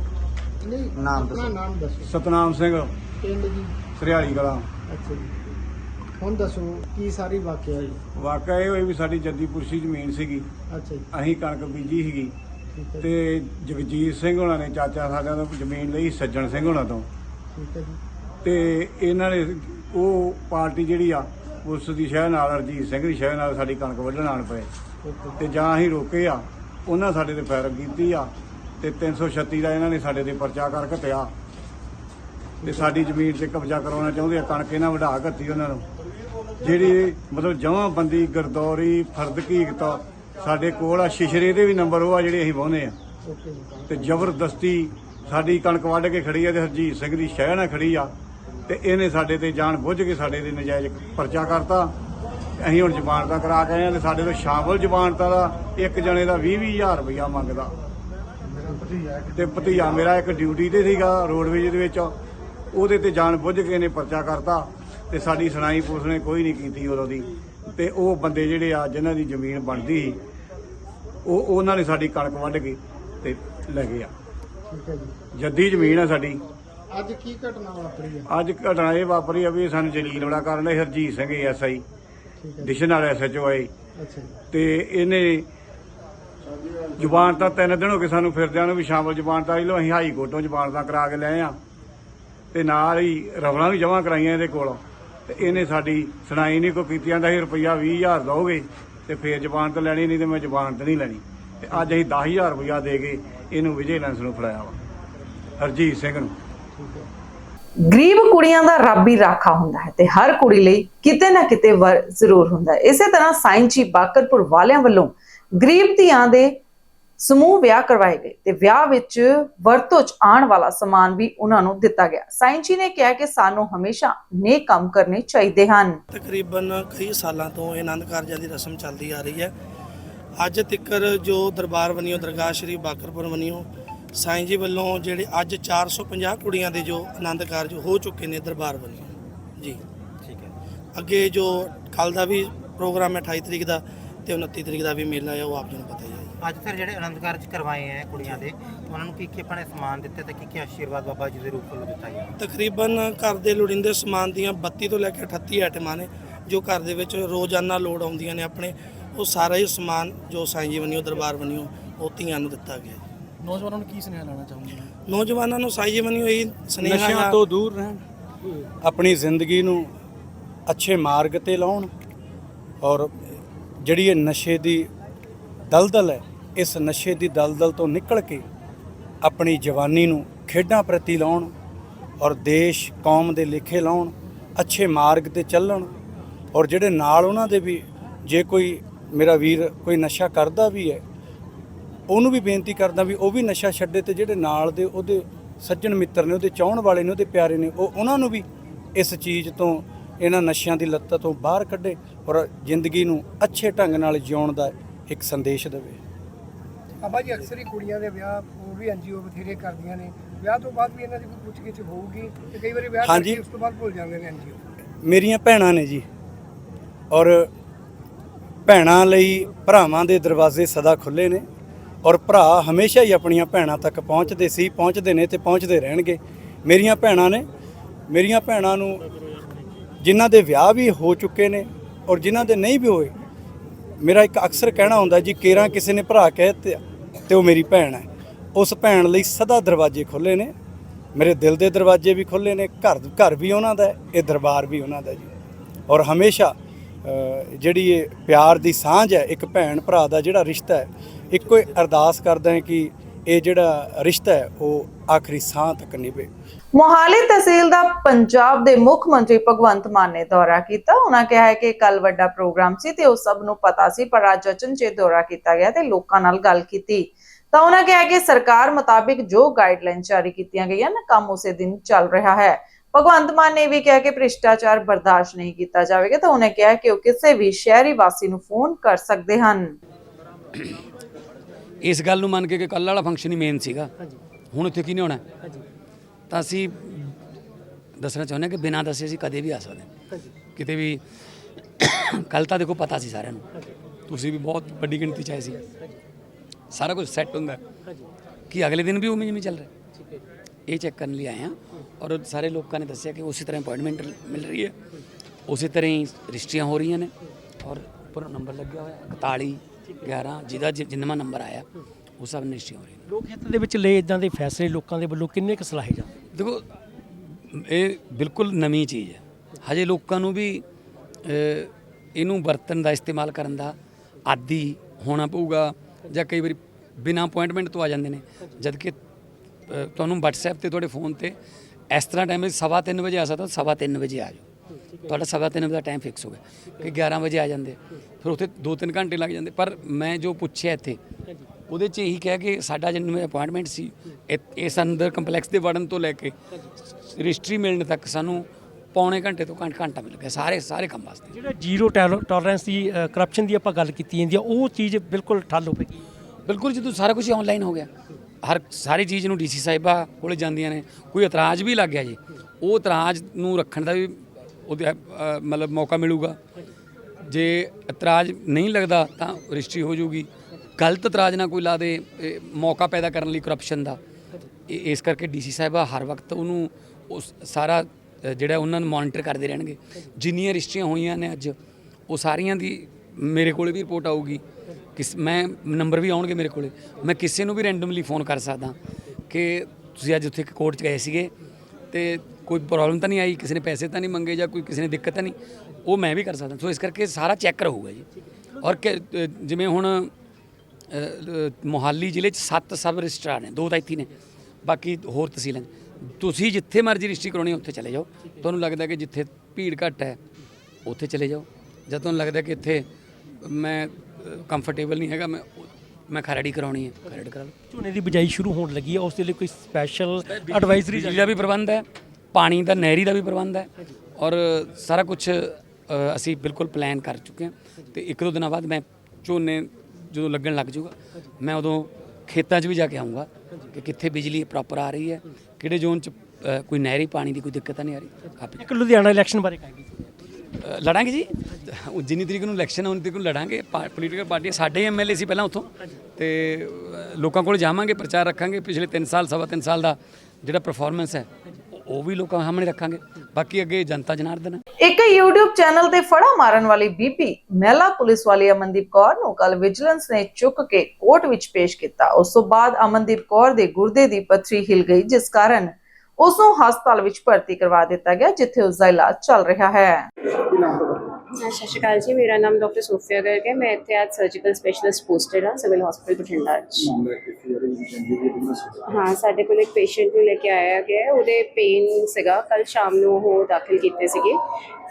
ਨਹੀਂ ਨਾਮ ਆਪਣਾ ਨਾਮ ਦੱਸੋ। ਸਤਨਾਮ ਸਿੰਘ। ਪਿੰਡ ਜੀ। ਸਰਿਆਲੀ ਕਲਾਂ। ਅੱਛਾ ਜੀ। ਹੁਣ ਦੱਸੋ ਕੀ ਸਾਰੀ ਵਾਕਿਆ ਜੀ? ਵਾਕਿਆ ਇਹ ਹੋਈ ਵੀ ਸਾਡੀ ਜੱਦੀ ਪੁਰਸ਼ੀ ਜ਼ਮੀਨ ਸੀਗੀ। ਅੱਛਾ ਜੀ। ਅਸੀਂ ਕਣਕ ਬੀਜੀ ਸੀਗੀ। ਠੀਕ ਹੈ ਜੀ, ਤੇ ਜਗਜੀਤ ਸਿੰਘ ਹੋਣਾ ਨੇ ਚਾਚਾ ਸਾਡਾ ਤੋਂ ਜ਼ਮੀਨ ਲਈ ਸੱਜਣ ਸਿੰਘ ਹੋਣਾ ਤੋਂ। ਠੀਕ ਹੈ ਜੀ। ਤੇ ਇਹਨਾਂ ਨੇ ਉਹ ਪਾਰਟੀ ਜਿਹੜੀ ਆ ਉਸ ਦੀ ਸ਼ਹਿ ਨਾਲ ਅਰਜੀਤ ਸਿੰਘ ਦੀ ਸ਼ਹਿ ਨਾਲ ਸਾਡੀ ਕਣਕ ਵੱਢਣ ਆਣ ਪਏ। ਓਕੇ ਤੇ ਜਾਂ ਅਸੀਂ ਰੋਕੇ ਆ ਉਹਨਾਂ ਸਾਡੇ ਤੇ ਫਾਇਰਿੰਗ ਕੀਤੀ ਆ। ਤੇ 336 ਦਾ ਇਹਨਾਂ ਨੇ ਸਾਡੇ ਤੇ ਪਰਚਾ ਕਰ ਘਟਿਆ ਤੇ ਸਾਡੀ ਜ਼ਮੀਨ ਤੇ ਕਬਜ਼ਾ ਕਰਾਉਣਾ ਚਾਹੁੰਦੇ ਆ, ਕਣਕ ਇਹਨਾਂ ਵਢਾ ਘੱਤੀ ਉਹਨਾਂ ਨੂੰ। ਜਿਹੜੀ ਮਤਲਬ ਜਮਾਂ ਬੰਦੀ ਗਰਦੌਰੀ, ਫਰਦ ਕੀਕਤ ਸਾਡੇ ਕੋਲ ਆ, ਸ਼ਿਸ਼ਰੇ ਦੇ ਵੀ ਨੰਬਰ ਉਹ ਆ ਜਿਹੜੇ ਅਸੀਂ ਵਾਹੁੰਦੇ ਆ। ਓਕੇ ਤੇ ਜ਼ਬਰਦਸਤੀ ਸਾਡੀ ਕਣਕ ਵੱਢ ਕੇ ਖੜੀ ਆ ਤੇ ਹਰਜੀਤ ਸਿੰਘ ਦੀ ਸ਼ਹਿ ਨਾਲ ਖੜੀ ਆ। ਤੇ ਇਹਨੇ ਸਾਡੇ ਤੇ ਜਾਣ ਬੁੱਝ ਕੇ ਸਾਡੇ ਤੇ ਨਜਾਇਜ਼ ਪਰਚਾ ਕਰਤਾ। ਅਸੀਂ ਹੁਣ ਜ਼ਮਾਨਤਾਂ ਕਰਾ ਕੇ ਆਏ ਆ ਤੇ ਸਾਡੇ ਤੋਂ ਸ਼ਾਮਲ ਜ਼ਮਾਨਤਾਂ ਦਾ ਇੱਕ ਜਣੇ ਦਾ 20 20000 ਰੁਪਇਆ ਮੰਗਦਾ। ਤੇ ਭਤੀਆ ਮੇਰਾ ਇੱਕ ਡਿਊਟੀ ਤੇ ਸੀਗਾ ਰੋਡਵੇਜ ਦੇ ਵਿੱਚ। ਉਹਦੇ ਤੇ ਜਾਣ ਬੁੱਝ ਕੇ ਇਹਨੇ ਪਰਚਾ ਕਰਤਾ ਤੇ ਸਾਡੀ ਸੁਣਾਈ ਪੁਲਿਸ ਨੇ ਕੋਈ ਨਹੀਂ ਕੀਤੀ ਉਦੋਂ ਦੀ। ਤੇ ਉਹ ਬੰਦੇ ਜਿਹੜੇ ਆ ਜਿਨ੍ਹਾਂ ਦੀ ਜ਼ਮੀਨ ਬਣਦੀ ਸੀ ਉਹ ਉਹਨਾਂ ਨੇ ਸਾਡੀ ਕਣਕ ਵੱਢ ਕੇ ਤੇ ਲੈ ਗਏ ਆ। ਜੱਦੀ ਜ਼ਮੀਨ ਆ ਸਾਡੀ। ਅੱਜ ਕੀ ਘਟਨਾ ਵਾਪਰੀ ਹੈ ਅੱਜ ਘਟਨਾ ਇਹ ਵਾਪਰੀ ਆ ਵੀ ਸਾਨੂੰ ਜਲੀਲ ਬੜਾ ਕਰਨ ਦੇ Harjeet Singh SI ji, additional SHO ਆਏ। ਤੇ ਇਹਨੇ ਜ਼ੁਬਾਨ ਤਾਂ ਤਿੰਨ ਦਿਨ ਹੋ ਗਏ ਸਾਨੂੰ ਫਿਰਦਿਆਂ ਨੂੰ ਵੀ ਸ਼ਾਮਲ ਜ਼ੁਬਾਨ ਤਾਂ ਲੋ ਅਸੀਂ ਹਾਈ ਕੋਰਟੋਂ ਜ਼ੁਬਾਨ ਤਾਂ ਕਰਾ ਕੇ ਲਏ ਆ। ਤੇ ਨਾਲ ਹੀ ਰਵਲਾਂ ਵੀ ਜਮ੍ਹਾਂ ਕਰਾਈਆਂ ਇਹਦੇ ਕੋਲ। ਤੇ ਇਹਨੇ ਸਾਡੀ ਸੁਣਾਈ ਨਹੀਂ ਕੋਈ ਕੀਤੀ ਜਾਂਦਾ ਸੀ ਰੁਪਈਆ 20000 ਦਓਗੇ ਤੇ ਫੇਰ ਜ਼ੁਬਾਨ ਤਾਂ ਲੈਣੀ ਨਹੀਂ ਤੇ ਮੈਂ ਜ਼ੁਬਾਨ ਤਾਂ ਨਹੀਂ ਲੈਣੀ। ਤੇ ਅੱਜ ਅਸੀਂ 10000 ਰੁਪਈਆ ਦੇ ਕੇ ਇਹਨੂੰ ਵਿਜੀਲੈਂਸ ਨੂੰ ਫੜਾਇਆ ਵਾ, ਹਰਜੀਤ ਸਿੰਘ ਨੂੰ। ਗਰੀਬ ਕੁੜੀਆਂ ਦਾ ਰੱਬ ਹੀ ਰਾਖਾ ਹੁੰਦਾ ਹੈ ਤੇ ਹਰ ਕੁੜੀ ਲਈ ਕਿਤੇ ਨਾ ਕਿਤੇ ਵਰ ਜ਼ਰੂਰ ਹੁੰਦਾ ਹੈ। ਇਸੇ ਤਰ੍ਹਾਂ ਸਾਇੰਚੀ ਬਾਕਰਪੁਰ ਵਾਲਿਆਂ ਵੱਲੋਂ ਗਰੀਬ ਧੀਆਂ ਦੇ ਸਮੂਹ ਵਿਆਹ ਕਰਵਾਏ ਗਏ ਤੇ ਵਿਆਹ ਵਿੱਚ ਵਰਤੋਂ ਚ ਆਉਣ ਵਾਲਾ ਸਮਾਨ ਵੀ ਉਹਨਾਂ ਨੂੰ ਦਿੱਤਾ ਗਿਆ। ਸਾਇੰਚੀ ਨੇ ਕਿਹਾ ਕਿ ਸਾਨੂੰ ਹਮੇਸ਼ਾ ਨੇਕ ਕੰਮ ਕਰਨੇ ਚਾਹੀਦੇ ਹਨ। ਤਕਰੀਬਨ ਕਈ ਸਾਲਾਂ ਤੋਂ ਇਹ ਆਨੰਦ ਕਾਰਜਾਂ ਦੀ ਰਸਮ ਚੱਲਦੀ ਆ ਰਹੀ ਹੈ। ਅੱਜ ਤੱਕਰ ਜੋ ਦਰਬਾਰ ਬਣੀਓ ਦਰਗਾਹ ਸ਼੍ਰੀ ਬਾਕਰਪੁਰ ਬਣੀਓ ਸਾਈਂ ਜੀ ਵੱਲੋਂ ਜਿਹੜੇ ਅੱਜ 450 ਕੁੜੀਆਂ ਦੇ ਜੋ ਆਨੰਦ ਕਾਰਜ ਹੋ ਚੁੱਕੇ ਨੇ ਦਰਬਾਰ ਬਣੀਓ ਜੀ। ਠੀਕ ਹੈ। ਅੱਗੇ ਜੋ ਕੱਲ ਦਾ ਵੀ ਪ੍ਰੋਗਰਾਮ ਹੈ 28 ਤਰੀਕ ਦਾ ਤੇ 29 ਤਰੀਕ ਦਾ ਵੀ ਮੇਲਾ ਹੈ ਉਹ ਆਪ ਜੀ ਨੂੰ ਪਤਾ ਹੀ ਹੈ। ਅੱਜ ਫਿਰ ਜਿਹੜੇ ਆਨੰਦ ਕਾਰਜ ਕਰਵਾਏ ਹੈ ਕੁੜੀਆਂ ਦੇ ਉਹਨਾਂ ਨੂੰ ਕੀ ਕੀ ਆਪਾਂ ਨੇ ਸਮਾਨ ਦਿੱਤੇ ਤੇ ਕੀ ਕੀ ਆਸ਼ੀਰਵਾਦ ਬਾਬਾ ਜੀ ਦੇ ਰੂਪ ਵੱਲੋਂ ਦਿੱਤਾ ਗਿਆ ਤਕਰੀਬਨ ਘਰ ਦੇ ਲੋੜੀਂਦੇ ਸਮਾਨ ਦੀਆਂ 32 ਤੋਂ ਲੈ ਕੇ 38 ਆਈਟਮਾਂ ਨੇ ਜੋ ਘਰ ਦੇ ਵਿੱਚ ਰੋਜ਼ਾਨਾ ਲੋੜ ਆਉਂਦੀਆਂ ਨੇ ਆਪਣੇ ਉਹ ਸਾਰਾ ਹੀ ਸਮਾਨ ਜੋ ਸਾਈਂ ਜੀ ਬਣੀਓ ਦਰਬਾਰ ਬਣੀਓ ਉਹ ਧੀਆਂ ਨੂੰ ਦਿੱਤਾ ਗਿਆ। ਨੌਜਵਾਨਾਂ ਨੂੰ ਕੀ ਸੁਨੇਹਾ ਲਾਣਾ ਚਾਹੁੰਦੇ ਨੌਜਵਾਨਾਂ ਨੂੰ ਸਾਈਂ ਜੀ ਬਣੀਓ ਇਹ ਸੁਨੇਹਾ ਨਸ਼ਿਆਂ ਤੋਂ ਦੂਰ ਰਹਿਣ ਆਪਣੀ ਜ਼ਿੰਦਗੀ ਨੂੰ ਅੱਛੇ ਮਾਰਗ ਤੇ ਲਾਉਣ ਔਰ ਜਿਹੜੀ ਇਹ ਨਸ਼ੇ ਦੀ ਦਲਦਲ ਹੈ, ਇਸ ਨਸ਼ੇ ਦੀ ਦਲਦਲ ਤੋਂ ਨਿਕਲ ਕੇ ਆਪਣੀ ਜਵਾਨੀ ਨੂੰ ਖੇਡਾਂ ਪ੍ਰਤੀ ਲਾਉਣ ਔਰ ਦੇਸ਼, ਕੌਮ ਦੇ ਲੇਖੇ ਲਾਉਣ, ਅੱਛੇ ਮਾਰਗ ਤੇ ਚੱਲਣ ਔਰ ਜਿਹੜੇ ਨਾਲ ਉਹਨਾਂ ਦੇ ਵੀ ਜੇ ਕੋਈ ਮੇਰਾ ਵੀਰ ਕੋਈ ਨਸ਼ਾ ਕਰਦਾ ਵੀ ਹੈ, ਉਹਨੂੰ ਵੀ ਬੇਨਤੀ ਕਰਦਾ ਵੀ ਉਹ ਵੀ ਨਸ਼ਾ ਛੱਡੇ ਤੇ ਜਿਹੜੇ ਨਾਲ ਦੇ ਉਹਦੇ ਸੱਜਣ ਮਿੱਤਰ ਨੇ, ਉਹਦੇ ਚਾਹਣ ਵਾਲੇ ਨੇ, ਉਹਦੇ ਪਿਆਰੇ ਨੇ, ਉਹ ਉਹਨਾਂ ਨੂੰ ਵੀ ਇਸ ਚੀਜ਼ ਤੋਂ ਇਹਨਾਂ ਨਸ਼ਿਆਂ ਦੀ ਲੱਤਾਂ ਤੋਂ ਬਾਹਰ ਕੱਢੇ ਔਰ ਜ਼ਿੰਦਗੀ ਨੂੰ ਅੱਛੇ ਢੰਗ ਨਾਲ ਜਿਉਣ ਦਾ ਇੱਕ ਸੰਦੇਸ਼ ਦੇਵੇ। ਬਾਬਾ ਜੀ ਅਕਸਰ ਹੀ ਕੁੜੀਆਂ ਦੇ ਵਿਆਹ ਉਹ ਵੀ ਐਨਜੀਓ ਬਥੇਰੇ ਕਰਦੀਆਂ ਨੇ। ਵਿਆਹ ਤੋਂ ਬਾਅਦ ਵੀ ਇਹਨਾਂ ਦੀ ਕੋਈ ਪੁੱਛਗਿੱਛ ਹੋਊਗੀ ਤੇ ਕਈ ਵਾਰੀ ਵਿਆਹ। ਕਰਕੇ ਉਸ ਤੋਂ ਬਾਅਦ ਭੁੱਲ ਜਾਂਦੇ ਨੇ ਐਨਜੀਓ ਮੇਰੀਆਂ ਭੈਣਾਂ ਨੇ ਜੀ ਔਰ ਭੈਣਾਂ ਲਈ ਭਰਾਵਾਂ ਦੇ ਦਰਵਾਜ਼ੇ ਸਦਾ ਖੁੱਲੇ ਨੇ ਔਰ ਭਰਾ ਹਮੇਸ਼ਾ ਹੀ ਆਪਣੀਆਂ ਭੈਣਾਂ ਤੱਕ ਪਹੁੰਚਦੇ ਸੀ ਪਹੁੰਚਦੇ ਨੇ ਤੇ ਪਹੁੰਚਦੇ ਰਹਿਣਗੇ। ਮੇਰੀਆਂ ਭੈਣਾਂ ਨੇ ਮੇਰੀਆਂ ਭੈਣਾਂ ਨੂੰ ਜਿਨ੍ਹਾਂ ਦੇ ਵਿਆਹ ਵੀ ਹੋ ਚੁੱਕੇ ਨੇ ਔਰ ਜਿਨ੍ਹਾਂ ਦੇ ਨਹੀਂ ਵੀ ਹੋਏ, ਮੇਰਾ ਇੱਕ ਅਕਸਰ ਕਹਿਣਾ ਹੁੰਦਾ ਜੀ, ਕੇਰਾਂ ਕਿਸੇ ਨੇ ਭਰਾ ਕਹਿ ਤੇ ਤੇ ਉਹ ਮੇਰੀ ਭੈਣ ਹੈ। ਉਸ ਭੈਣ ਲਈ ਸਦਾ ਦਰਵਾਜ਼ੇ ਖੁੱਲੇ ਨੇ, ਮੇਰੇ ਦਿਲ ਦੇ ਦਰਵਾਜ਼ੇ ਵੀ ਖੁੱਲੇ ਨੇ, ਘਰ ਘਰ ਵੀ ਉਹਨਾਂ ਦਾ ਇਹ ਦਰਬਾਰ ਵੀ ਉਹਨਾਂ ਦਾ ਜੀ। ਔਰ ਹਮੇਸ਼ਾ ਜਿਹੜੀ ਇਹ ਪਿਆਰ ਦੀ ਸਾਂਝ ਹੈ, ਇੱਕ ਭੈਣ ਭਰਾ ਦਾ ਜਿਹੜਾ ਰਿਸ਼ਤਾ ਹੈ, ਇੱਕੋ ਹੀ ਅਰਦਾਸ ਕਰਦਾ ਹੈ ਕਿ ਇਹ ਜਿਹੜਾ ਰਿਸ਼ਤਾ ਹੈ, ਉਹ ਆਖਰੀ ਸਾਹ ਤੱਕ ਨਿਭੇ। ਮੋਹਾਲੀ ਤਹਿਸੀਲ ਦਾ ਪੰਜਾਬ ਦੇ ਮੁੱਖ ਮੰਤਰੀ ਭਗਵੰਤ ਮਾਨ ਨੇ ਦੌਰਾ ਕੀਤਾ। ਉਹਨਾਂ ਕਿਹਾ ਹੈ ਕਿ ਕੱਲ ਵੱਡਾ ਪ੍ਰੋਗਰਾਮ ਸੀ ਤੇ ਉਹ ਸਭ ਨੂੰ ਪਤਾ ਸੀ ਪਰ ਅੱਜ ਅਚਨਚੇਤ ਦੌਰਾ ਕੀਤਾ ਗਿਆ ਤੇ ਲੋਕਾਂ ਨਾਲ ਗੱਲ ਕੀਤੀ। ਤਾਂ ਉਹਨਾਂ ਕਿਹਾ ਕਿ ਸਰਕਾਰ ਮੁਤਾਬਿਕ ਜੋ ਗਾਈਡਲਾਈਨ ਜਾਰੀ ਕੀਤੀਆਂ ਗਈਆਂ ਨਾ ਕੰਮ ਉਸੇ ਦਿਨ ਚੱਲ ਰਿਹਾ ਹੈ। ਭਗਵੰਤ ਮਾਨ ਨੇ ਵੀ ਕਿਹਾ ਕਿ ਭ੍ਰਿਸ਼ਟਾਚਾਰ ਬਰਦਾਸ਼ਤ ਨਹੀਂ ਕੀਤਾ ਜਾਵੇਗਾ ਤਾਂ ਉਹਨੇ ਕਿਹਾ ਕਿ ਉਹ ਕਿਸੇ ਵੀ ਸ਼ਹਿਰੀ ਵਾਸੀ ਨੂੰ ਫੋਨ ਕਰ ਸਕਦੇ ਹਨ। ਇਸ ਗੱਲ ਨੂੰ ਮੰਨ ਕੇ ਕਿ ਕੱਲ ਵਾਲਾ ਫੰਕਸ਼ਨ ਹੀ ਮੇਨ ਸੀਗਾ। ਹੁਣ ਉੱਥੇ ਕੀ ਨਹੀਂ ਹੋਣਾ ਤਾਂ ਅਸੀਂ ਦੱਸਣਾ ਚਾਹੁੰਦੇ ਕਿ ਬਿਨਾਂ ਦੱਸੇ ਅਸੀਂ ਕਦੇ ਵੀ ਆ ਸਕਦੇ ਹਾਂ। ਕਿਤੇ ਵੀ ਕੱਲ ਤਾਂ ਦੇਖੋ ਪਤਾ ਸੀ ਸਾਰਿਆਂ ਨੂੰ। ਤੁਸੀਂ ਵੀ ਬਹੁਤ ਵੱਡੀ ਗਿਣਤੀ ਚ ਆਏ ਸੀ। ਸਾਰਾ ਕੁਝ ਸੈੱਟ ਹੁੰਦਾ। ਕਿ ਅਗਲੇ ਦਿਨ ਵੀ ਉਵੇਂ ਜਿਵੇਂ ਚੱਲ ਰਿਹਾ। ਇਹ ਚੈੱਕ ਕਰਨ ਲਈ ਆਏ ਹਾਂ। ਔਰ ਸਾਰੇ ਲੋਕਾਂ ਨੇ ਦੱਸਿਆ ਕਿ ਉਸੇ ਤਰ੍ਹਾਂ ਅਪਾਇੰਟਮੈਂਟ ਮਿਲ ਰਹੀ ਹੈ। ਉਸੇ ਤਰ੍ਹਾਂ ਹੀ ਰਜਿਸਟਰੀਆਂ ਹੋ ਰਹੀਆਂ ਨੇ। ਔਰ ਉੱਪਰ ਨੰਬਰ ਲੱਗਿਆ ਹੋਇਆ। 41 11 ਜਿਹਦਾ ਜਿ- ਜਿੰਨਵਾਂ ਨੰਬਰ ਆਇਆ। ਉਹ ਸਭ ਰਜਿਸਟਰੀਆਂ ਹੋ ਰਹੀਆਂ ਨੇ। ਲੋਕ ਹਿੱਤ ਦੇ ਵਿੱਚ ਲਏ ਇਦਾਂ ਦੇ ਫੈਸਲੇ ਲੋਕਾਂ ਦੇ ਵੱਲੋਂ ਕਿੰਨੇ ਕੁ ਸਲਾਹੇ ਜਾਂਦੇ ਦੇਖੋ ਇਹ ਬਿਲਕੁਲ ਨਵੀਂ ਚੀਜ਼ ਹੈ। ਹਜੇ ਲੋਕਾਂ ਨੂੰ ਵੀ ਇਹਨੂੰ ਵਰਤਨ ਦਾ ਇਸਤੇਮਾਲ ਕਰਨ ਦਾ ਆਦੀ ਹੋਣਾ ਪਊਗਾ ਜਾਂ ਕਈ ਵਾਰੀ ਬਿਨਾਂ ਅਪਾਇੰਟਮੈਂਟ ਤੋਂ ਆ ਜਾਂਦੇ ਨੇ। ਜਦ ਕਿ ਤੁਹਾਨੂੰ WhatsApp ਤੇ ਤੁਹਾਡੇ ਫੋਨ ਤੇ ਇਸ ਤਰ੍ਹਾਂ ਟਾਈਮ ਸਵਾ ਤਿੰਨ ਵਜੇ ਆ ਸਕਦਾ ਸਵਾ ਤਿੰਨ ਵਜੇ ਆ ਜਾਓ। ਤੁਹਾਡਾ ਸਵਾ ਤਿੰਨ ਵਜੇ ਦਾ ਟਾਈਮ ਫਿਕਸ ਹੋ ਗਿਆ। ਕਿ 11 ਵਜੇ ਆ ਜਾਂਦੇ। ਫਿਰ ਉੱਥੇ 2-3 ਘੰਟੇ ਲੱਗ ਜਾਂਦੇ। ਪਰ ਮੈਂ ਜੋ ਪੁੱਛਿਆ ਇੱਥੇ ਉਹਦੇ 'ਚ ਇਹੀ ਕਿਹਾ ਕਿ ਸਾਡਾ ਜਿੰਨੇ ਅਪਾਇੰਟਮੈਂਟ ਸੀ ਇਹ- ਇਸ ਅੰਦਰ ਕੰਪਲੈਕਸ ਦੇ ਵੜਨ ਤੋਂ ਲੈ ਕੇ ਰਜਿਸਟਰੀ ਮਿਲਣ ਤੱਕ ਸਾਨੂੰ ਪੌਣੇ ਘੰਟੇ ਤੋਂ ਘੰਟ ਘੰਟਾ ਮਿਲ ਗਿਆ ਸਾਰੇ ਸਾਰੇ ਕੰਮ ਵਾਸਤੇ। ਜਿਹੜਾ ਜ਼ੀਰੋ ਟੋਲਰੈਂਸ ਦੀ ਕਰਪਸ਼ਨ ਦੀ ਆਪਾਂ ਗੱਲ ਕੀਤੀ ਜਾਂਦੀ ਆ ਉਹ ਚੀਜ਼ ਬਿਲਕੁਲ ਠੱਲ ਹੋਵੇਗੀ। ਬਿਲਕੁਲ ਜਦੋਂ ਸਾਰਾ ਕੁਝ ਆਨਲਾਈਨ ਹੋ ਗਿਆ ਹਰ ਸਾਰੀ ਚੀਜ਼ ਨੂੰ ਡੀਸੀ ਸਾਹਿਬਾ ਕੋਲੇ ਜਾਂਦੀਆਂ ਨੇ ਕੋਈ ਇਤਰਾਜ਼ ਵੀ ਲੱਗ ਗਿਆ ਜੀ ਉਹ ਇਤਰਾਜ਼ ਨੂੰ ਰੱਖਣ ਦਾ ਵੀ ਉਹਦੇ ਅ, ਮਤਲਬ ਮੌਕਾ ਮਿਲੂਗਾ। ਜੇ ਇਤਰਾਜ਼ ਨਹੀਂ ਲੱਗਦਾ ਤਾਂ ਰਜਿਸਟਰੀ ਹੋ ਜਾਊਗੀ। ਗਲਤ ਇਤਰਾਜ਼ ਨਾ ਕੋਈ ਲਾ ਦੇ ਇਹ ਮੌਕਾ ਪੈਦਾ ਕਰਨ ਲਈ ਕਰਪਸ਼ਨ ਦਾ। ਇਹ- ਇਸ ਕਰਕੇ ਡੀਸੀ ਸਾਹਿਬ ਹਰ ਵਕਤ ਉਹਨੂੰ ਉਸ ਸਾਰਾ ਅ, ਜਿਹੜਾ ਉਹਨਾਂ ਨੂੰ ਮੋਨੀਟਰ ਕਰਦੇ ਰਹਿਣਗੇ। ਜਿੰਨੀਆਂ ਰਜਿਸਟਰੀਆਂ ਹੋਈਆਂ ਨੇ ਅੱਜ ਉਹ ਸਾਰੀਆਂ ਦੀ ਮੇਰੇ ਕੋਲੇ ਵੀ ਰਿਪੋਰਟ ਆਊਗੀ। ਕਿਸ ਮੈਂ ਨੰਬਰ ਵੀ ਆਉਣਗੇ ਮੇਰੇ ਕੋਲੇ। ਮੈਂ ਕਿਸੇ ਨੂੰ ਵੀ ਰੈਂਡਮਲੀ ਫੋਨ ਕਰ ਸਕਦਾ ਕਿ ਤੁਸੀਂ ਅੱਜ ਉੱਥੇ ਕੋਰਟ 'ਚ ਗਏ ਸੀਗੇ ਤੇ ਕੋਈ ਪ੍ਰੋਬਲਮ ਤਾਂ ਨਹੀਂ ਆਈ ਕਿਸੇ ਨੇ ਪੈਸੇ ਤਾਂ ਨਹੀਂ ਮੰਗੇ ਜਾਂ ਕੋਈ ਕਿਸੇ ਨੇ ਦਿੱਕਤ ਤਾਂ ਨਹੀਂ ਉਹ ਮੈਂ ਵੀ ਕਰ ਸਕਦਾ। ਸੋ ਇਸ ਕਰਕੇ ਸਾਰਾ ਚੈੱਕ ਰਹੂਗਾ ਜੀ। ਔਰ ਕਿ- ਅ, ਜਿਵੇਂ ਹੁਣ ਮੋਹਾਲੀ ਜ਼ਿਲ੍ਹੇ 'ਚ 7 ਸਬ ਰਜਿਸਟਰਾਰ ਨੇ ਦੋ ਤਾਂ ਇੱਥੇ ਨੇ ਬਾਕੀ ਹੋਰ ਤਹਿਸੀਲਾਂ 'ਚ। ਤੁਸੀਂ ਜਿੱਥੇ ਮਰਜ਼ੀ ਰਜਿਸਟਰੀ ਕਰਾਉਣੀ ਹੈ ਉੱਥੇ ਚਲੇ ਜਾਓ। ਤੁਹਾਨੂੰ ਲੱਗਦਾ ਕਿ ਜਿੱਥੇ ਭੀੜ ਘੱਟ ਹੈ ਉੱਥੇ ਚਲੇ ਜਾਓ। ਜਦ ਤੁਹਾਨੂੰ ਲੱਗਦਾ ਕਿ ਇੱਥੇ ਮੈਂ ਕੰਫਰਟੇਬਲ ਨਹੀਂ ਹੈਗਾ ਮੈਂ ਮੈਂ ਖਰੜੀ ਕਰਾਉਣੀ ਹੈ ਖਰੜ ਕਰਾ ਲਓ। ਝੋਨੇ ਦੀ ਬਿਜਾਈ ਸ਼ੁਰੂ ਹੋਣ ਲੱਗੀ ਹੈ ਉਸ ਦੇ ਲਈ ਕੋਈ ਸਪੈਸ਼ਲ ਐਡਵਾਈਜ਼ਰੀ ਬਿਜਲੀ ਦਾ ਵੀ ਪ੍ਰਬੰਧ ਹੈ ਪਾਣੀ ਦਾ ਨਹਿਰੀ ਦਾ ਵੀ ਪ੍ਰਬੰਧ ਹੈ। ਔਰ ਸਾਰਾ ਕੁਝ ਅਸੀਂ ਬਿਲਕੁਲ ਪਲਾਨ ਕਰ ਚੁੱਕੇ ਹਾਂ। ਤੇ ਇੱਕ ਦੋ ਦਿਨਾਂ ਬਾਅਦ ਮੈਂ ਝੋਨੇ ਜਦੋਂ ਲੱਗਣ ਲੱਗ ਜਾਊਗਾ ਮੈਂ ਉਦੋਂ ਖੇਤਾਂ 'ਚ ਵੀ ਜਾ ਕੇ ਆਉਂਗਾ ਕਿ ਕਿੱਥੇ ਬਿਜਲੀ ਪ੍ਰੋਪਰ ਆ ਰਹੀ ਹੈ ਕਿਹੜੇ ਜ਼ੋਨ 'ਚ ਅ, ਕੋਈ ਨਹਿਰੀ ਪਾਣੀ ਦੀ ਕੋਈ ਦਿੱਕਤ ਤਾਂ ਨਹੀਂ ਆ ਰਹੀ? ਆਪੇ ਇੱਕ ਲੁਧਿਆਣਾ ਇਲੈਕਸ਼ਨ ਬਾਰੇ ਕਹਾਂਗੇ ਅ, ਲੜਾਂਗੇ ਜੀ। ਉਹ ਜਿੰਨੀ ਤਰੀਕ ਨੂੰ ਇਲੈਕਸ਼ਨ ਆਉਣੀ ਤਰੀਕ ਨੂੰ ਲੜਾਂਗੇ। ਪੋਲੀਟੀਕਲ ਪਾਰਟੀ ਸਾਡੇ ਐਮਐਲਏ ਸੀ ਪਹਿਲਾਂ ਉੱਥੋਂ। ਤੇ ਅ, ਲੋਕਾਂ ਕੋਲ ਜਾਵਾਂਗੇ ਪ੍ਰਚਾਰ ਰੱਖਾਂਗੇ। ਪਿਛਲੇ 3 ਸਾਲ ਸਵਾ 3 ਸਾਲ ਦਾ ਜਿਹੜਾ ਪਰਫਾਰਮੈਂਸ ਹੈ ਉਹ- ਉਹ ਵੀ ਲੋਕਾਂ ਸਾਹਮਣੇ ਰੱਖਾਂਗੇ। ਬਾਕੀ ਅੱਗੇ ਜਨਤਾ ਜਨਾਰਦਨ ਹੈ। YouTube ਚੈਨਲ ਤੇ ਫੜਾ ਮਾਰਨ ਵਾਲੀ ਬੀਬੀ। ਮਹਿਲਾ ਪੁਲਿਸ ਵਾਲੀ ਅਮਨਦੀਪ ਕੌਰ ਨੂੰ ਕੱਲ ਵਿਜੀਲੈਂਸ ਨੇ ਚੁੱਕ ਕੇ ਕੋਰਟ ਵਿੱਚ ਪੇਸ਼ ਕੀਤਾ। ਉਸ ਤੋਂ ਬਾਅਦ ਅਮਨਦੀਪ ਕੌਰ ਦੇ ਗੁਰਦੇ ਦੀ ਪੱਥਰੀ ਹਿਲ ਗਈ, ਜਿਸ ਕਾਰਨ ਉਸ ਨੂੰ ਹਸਪਤਾਲ ਵਿੱਚ ਭਰਤੀ ਕਰਵਾ ਦਿੱਤਾ ਗਿਆ ਜਿੱਥੇ ਉਸ ਦਾ ਇਲਾਜ ਚੱਲ ਰਿਹਾ ਹੈ। ਸਤਿ ਸ਼੍ਰੀ ਅਕਾਲ ਜੀ ਮੇਰਾ ਨਾਮ ਡਾਕਟਰ ਸੋਫੀਆ ਗਰਗ ਹੈ। ਮੈਂ ਇੱਥੇ ਅੱਜ ਸਰਜੀਕਲ ਸਪੈਸ਼ਲਿਸਟ ਪੋਸਟਡ ਹਾਂ ਸਿਵਲ ਹਸਪੀਟਲ ਬਠਿੰਡਾ 'ਚ ਹਾਂ ਸਾਡੇ ਕੋਲ ਇੱਕ ਪੇਸ਼ੈਂਟ ਨੂੰ ਲੈ ਕੇ ਆਇਆ ਗਿਆ ਹੈ। ਉਹਦੇ ਪੇਨ ਸੀਗਾ। ਕੱਲ ਸ਼ਾਮ ਨੂੰ ਉਹ ਦਾਖਲ ਕੀਤੇ ਸੀਗੇ।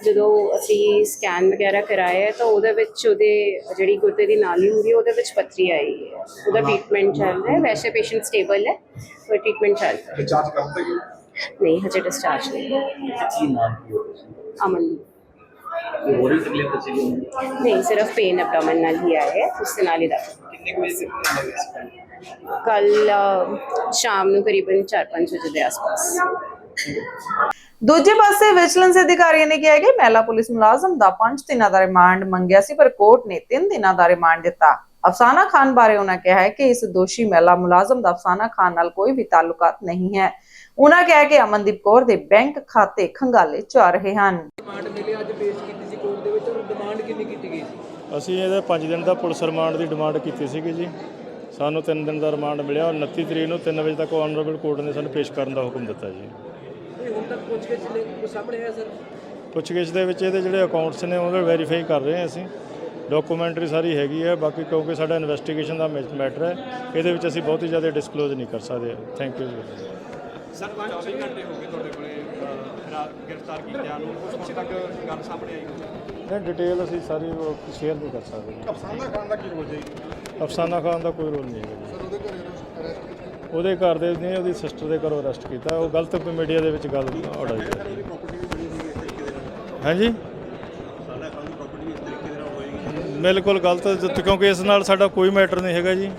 ਜਦੋਂ ਅਸੀਂ ਸਕੈਨ ਵਗੈਰਾ ਕਰਾਇਆ ਤਾਂ ਉਹਦੇ ਵਿੱਚ ਉਹਦੇ ਜਿਹੜੀ ਗੁਰਦੇ ਦੀ ਨਾਲੀ ਹੁੰਦੀ ਹੈ ਉਹਦੇ ਵਿੱਚ ਪੱਥਰੀ ਆਈ ਹੈ। ਉਹਦਾ ਟ੍ਰੀਟਮੈਂਟ ਚੱਲ ਰਿਹਾ ਹੈ। ਵੈਸੇ ਪੇਸ਼ੈਂਟ ਸਟੇਬਲ ਹੈ। ਪਰ ਟ੍ਰੀਟਮੈਂਟ ਚੱਲ ਰਿਹਾ ਹੈ ਚਾਰਜ ਕਰਦੇ ਕਿ ਨਹੀਂ ਹਜੇ ਡਿਸਚਾਰਜ ਨਹੀਂ ਕੀ ਨਾਮ ਕੀ ਹੋ ਰਿਹਾ ਅਮਨਦੀਪ ਸੀ ਹੋਰ ਵੀ ਤਕਲੀਫ ਤਾਂ ਸੀਗੀ ਨਹੀਂ ਸਿਰਫ ਪੇਨ ਐਬਡੋਮਨ ਨਾਲ ਹੀ ਆਇਆ ਹੈ ਉਸ ਦੇ ਨਾਲ ਹੀ ਦਾਖਲ ਕਿੰਨੇ ਕੁ ਵਜੇ ਤੱਕ ਲੱਗੇ ਸੀ ਕੱਲ ਸ਼ਾਮ ਨੂੰ ਕਰੀਬਨ 4-5 ਵਜੇ ਦੇ ਆਸ-ਪਾਸ ਦੂਜੇ ਪਾਸੇ ਵਿਜੀਲੈਂਸ ਅਧਿਕਾਰੀਆਂ ਨੇ ਕਿਹਾ ਕਿ ਮਹਿਲਾ ਪੁਲਿਸ ਮੁਲਾਜ਼ਮ ਦਾ 5 ਦਿਨਾਂ ਦਾ ਰਿਮਾਂਡ ਮੰਗਿਆ ਸੀ ਪਰ ਕੋਰਟ ਨੇ 3 ਦਿਨਾਂ ਦਾ ਰਿਮਾਂਡ ਦਿੱਤਾ ਅਫਸਾਨਾ ਖਾਨ ਬਾਰੇ ਉਹਨਾਂ ਕਿਹਾ ਹੈ ਕਿ ਇਸ ਦੋਸ਼ੀ ਮਹਿਲਾ ਮੁਲਾਜ਼ਮ ਦਾ ਅਫਸਾਨਾ ਖਾਨ ਨਾਲ ਕੋਈ ਵੀ ਤਾਲੁਕਾਤ ਨਹੀਂ ਹੈ। ਉਹਨਾਂ ਕਿਹਾ ਕਿ ਅਮਨਦੀਪ ਕੌਰ ਦੇ ਬੈਂਕ ਖਾਤੇ ਖੰਗਾਲੇ ਜਾ ਰਹੇ ਹਨ। ਡਿਮਾਂਡ ਮਿਲੀ ਅੱਜ ਪੇਸ਼ ਕੀਤੀ ਸੀ ਕੋਰਟ ਦੇ ਵਿੱਚ ਔਰ ਡਿਮਾਂਡ ਕਿੰਨੀ ਕੀਤੀ ਗਈ ਸੀ? ਅਸੀਂ ਇਹਦਾ 5 ਦਿਨ ਦਾ ਪੁਲਿਸ ਰਿਮਾਂਡ ਦੀ ਡਿਮਾਂਡ ਕੀਤੀ ਸੀਗੀ ਜੀ। ਸਾਨੂੰ 3 ਦਿਨ ਦਾ ਰਿਮਾਂਡ ਮਿਲਿਆ ਔਰ 29 ਤਰੀਕ ਨੂੰ 3 ਵਜੇ ਤੱਕ ਆਨਰੇਬਲ ਕੋਰਟ ਨੇ ਸਾਨੂੰ ਪੇਸ਼ ਕਰਨ ਦਾ ਹੁਕਮ ਦਿੱਤਾ ਜੀ। ਹੁਣ ਤੱਕ ਪੁੱਛ ਕੇ ਚਲੇ ਕੋਈ ਸਾਹਮਣੇ ਆਇਆ ਸਰ? ਪੁੱਛਗਿੱਛ ਦੇ ਵਿੱਚ ਇਹਦੇ ਜਿਹੜੇ ਅਕਾਊਂਟਸ ਨੇ ਉਹਨਾਂ ਨੂੰ ਵੈਰੀਫਾਈ ਕਰ ਰਹੇ ਹਾਂ ਅਸੀਂ। ਡਾਕੂਮੈਂਟਰੀ ਸਾਰੀ ਹੈਗੀ ਹੈ ਬਾਕੀ ਕਿਉਂਕਿ ਸਾਡਾ ਇਨਵੈਸਟੀਗੇਸ਼ਨ ਦਾ ਮੈਟਰ ਹੈ ਇਹਦੇ ਵਿੱਚ ਅਸੀਂ ਬਹੁਤੀ ਜ਼ਿਆਦਾ ਡਿਸਕਲੋਜ਼ ਨਹੀਂ ਕਰ ਸਕਦੇ। ਥੈਂਕ ਯੂ ਜੀ ਸਰ 24 ਘੰਟੇ ਹੋ ਗਏ ਤੁਹਾਡੇ ਕੋਲੇ ਗ੍ਰਿਫਤਾਰ ਕੀਤਿਆਂ ਨੂੰ ਉਸ ਵਕਤ ਤੱਕ ਗੱਲ ਸਾਹਮਣੇ ਆਈ ਨਹੀਂ ਡਿਟੇਲ ਅਸੀਂ ਸਾਰੀ ਸ਼ੇਅਰ ਨਹੀਂ ਕਰ ਸਕਦੇ। ਅਫਸਾਨਾ ਖਾਨ ਦਾ ਕੀ ਰੋਲ ਜੀ? ਅਫਸਾਨਾ ਖਾਨ ਦਾ ਕੋਈ ਰੋਲ ਨਹੀਂ ਹੈਗਾ ਸਰ ਉਹਦੇ ਘਰੇ ਅਰੈਸਟ ਉਹਦੇ ਘਰ ਦੇ ਨੇ ਉਹਦੀ ਸਿਸਟਰ ਦੇ ਘਰੋਂ ਅਰੈਸਟ ਕੀਤਾ। ਉਹ ਗਲਤ ਮੀਡੀਆ ਦੇ ਵਿੱਚ ਗੱਲ ਉਡਾਈ ਹੈ ਹਾਂਜੀ ਅਫਸਾਨਾ ਖਾਨ ਦੀ ਪ੍ਰਾਪਰਟੀ ਇਸ ਤਰੀਕੇ ਦੇ ਨਾਲ ਹੋਏਗੀ ਬਿਲਕੁਲ ਗਲਤ ਜਿੱਤ- ਕਿਉਂਕਿ ਇਸ ਨਾਲ ਸਾਡਾ ਕੋਈ ਮੈਟਰ ਨਹੀਂ ਹੈਗਾ ਜੀ।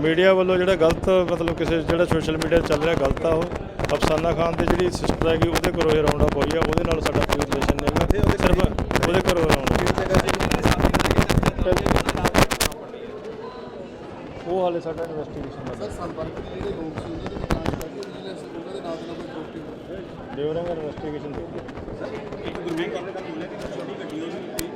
ਮੀਡੀਆ ਵੱਲੋਂ ਜਿਹੜਾ ਗਲਤ ਮਤਲਬ ਕਿਸੇ ਜਿਹੜਾ ਸੋਸ਼ਲ ਮੀਡੀਆ ਚੱਲ ਰਿਹਾ ਗਲਤ ਆ ਉਹ। ਅਫਸਾਨਾ ਖਾਨ ਦੀ ਜਿਹੜੀ ਸਿਸਟਰ ਹੈਗੀ ਉਹਦੇ ਘਰੋਂ ਇਹ ਰਾਉਂਡ ਅਪ ਹੋਈ ਆ ਉਹਦੇ ਨਾਲ ਸਾਡਾ ਕੋਈ ਰਿਲੇਸ਼ਨ ਨਹੀਂ ਹੈਗਾ। ਸਿਰਫ ਉਹਦੇ ਘਰੋਂ ਰਾਉਂਡ ਉਹ ਹਾਲੇ ਸਾਡਾ ਇਨਵੈਸਟੀਗੇਸ਼ਨ ਦਾ ਸਰ ਸੰਪਰਕ ਦੇ ਜਿਹੜੇ ਲੋਕ ਸੀ ਉਹਨਾਂ ਦੇ ਦੁਕਾਨ ਤੇ ਉਹਨਾਂ ਦੇ ਨਾਲ ਨਾਲ ਕੋਈ ਪ੍ਰਾਪਰਟੀ ਡਿਊਰਿੰਗ ਇਨਵੈਸਟੀਗੇਸ਼ਨ ਦੇਖੀ ਇੱਕ ਗੁਰਮੇਲ ਕਰਦੇ ਤਾਂ ਮਿਲਿਆ ਕਿ ਛੋਟੀ ਗੱਡੀ ਉਹ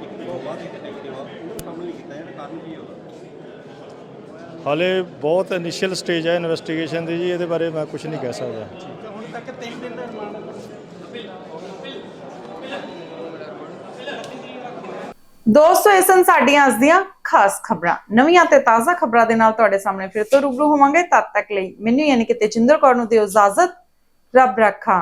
ਹਾਲੇ ਬਹੁਤ ਇਨੀਸ਼ੀਅਲ ਸਟੇਜ ਹੈ ਇਨਵੈਸਟੀਗੇਸ਼ਨ ਦੀ ਜੀ ਇਹਦੇ ਬਾਰੇ ਮੈਂ ਕੁਝ ਨਹੀਂ ਕਹਿ ਸਕਦਾ। ਹੁਣ ਤੱਕ 3 ਦਿਨ ਦਾ ਰਿਮਾਂਡ ਦੋਸਤੋ ਇਹ ਸਨ ਸਾਡੀਆਂ ਅੱਜ ਦੀਆਂ ਖਾਸ ਖਬਰਾਂ। ਨਵੀਆਂ ਤੇ ਤਾਜ਼ਾ ਖਬਰਾਂ ਦੇ ਨਾਲ ਤੁਹਾਡੇ ਸਾਹਮਣੇ ਫਿਰ ਤੋਂ ਰੂਬਰੂ ਹੋਵਾਂਗੇ। ਤਦ ਤੱਕ ਲਈ ਮੈਨੂੰ ਯਾਨੀ ਕਿ ਤੇਜਿੰਦਰ ਕੌਰ ਨੂੰ ਦਿਓ ਇਜਾਜ਼ਤ। ਰੱਬ ਰੱਖਾ।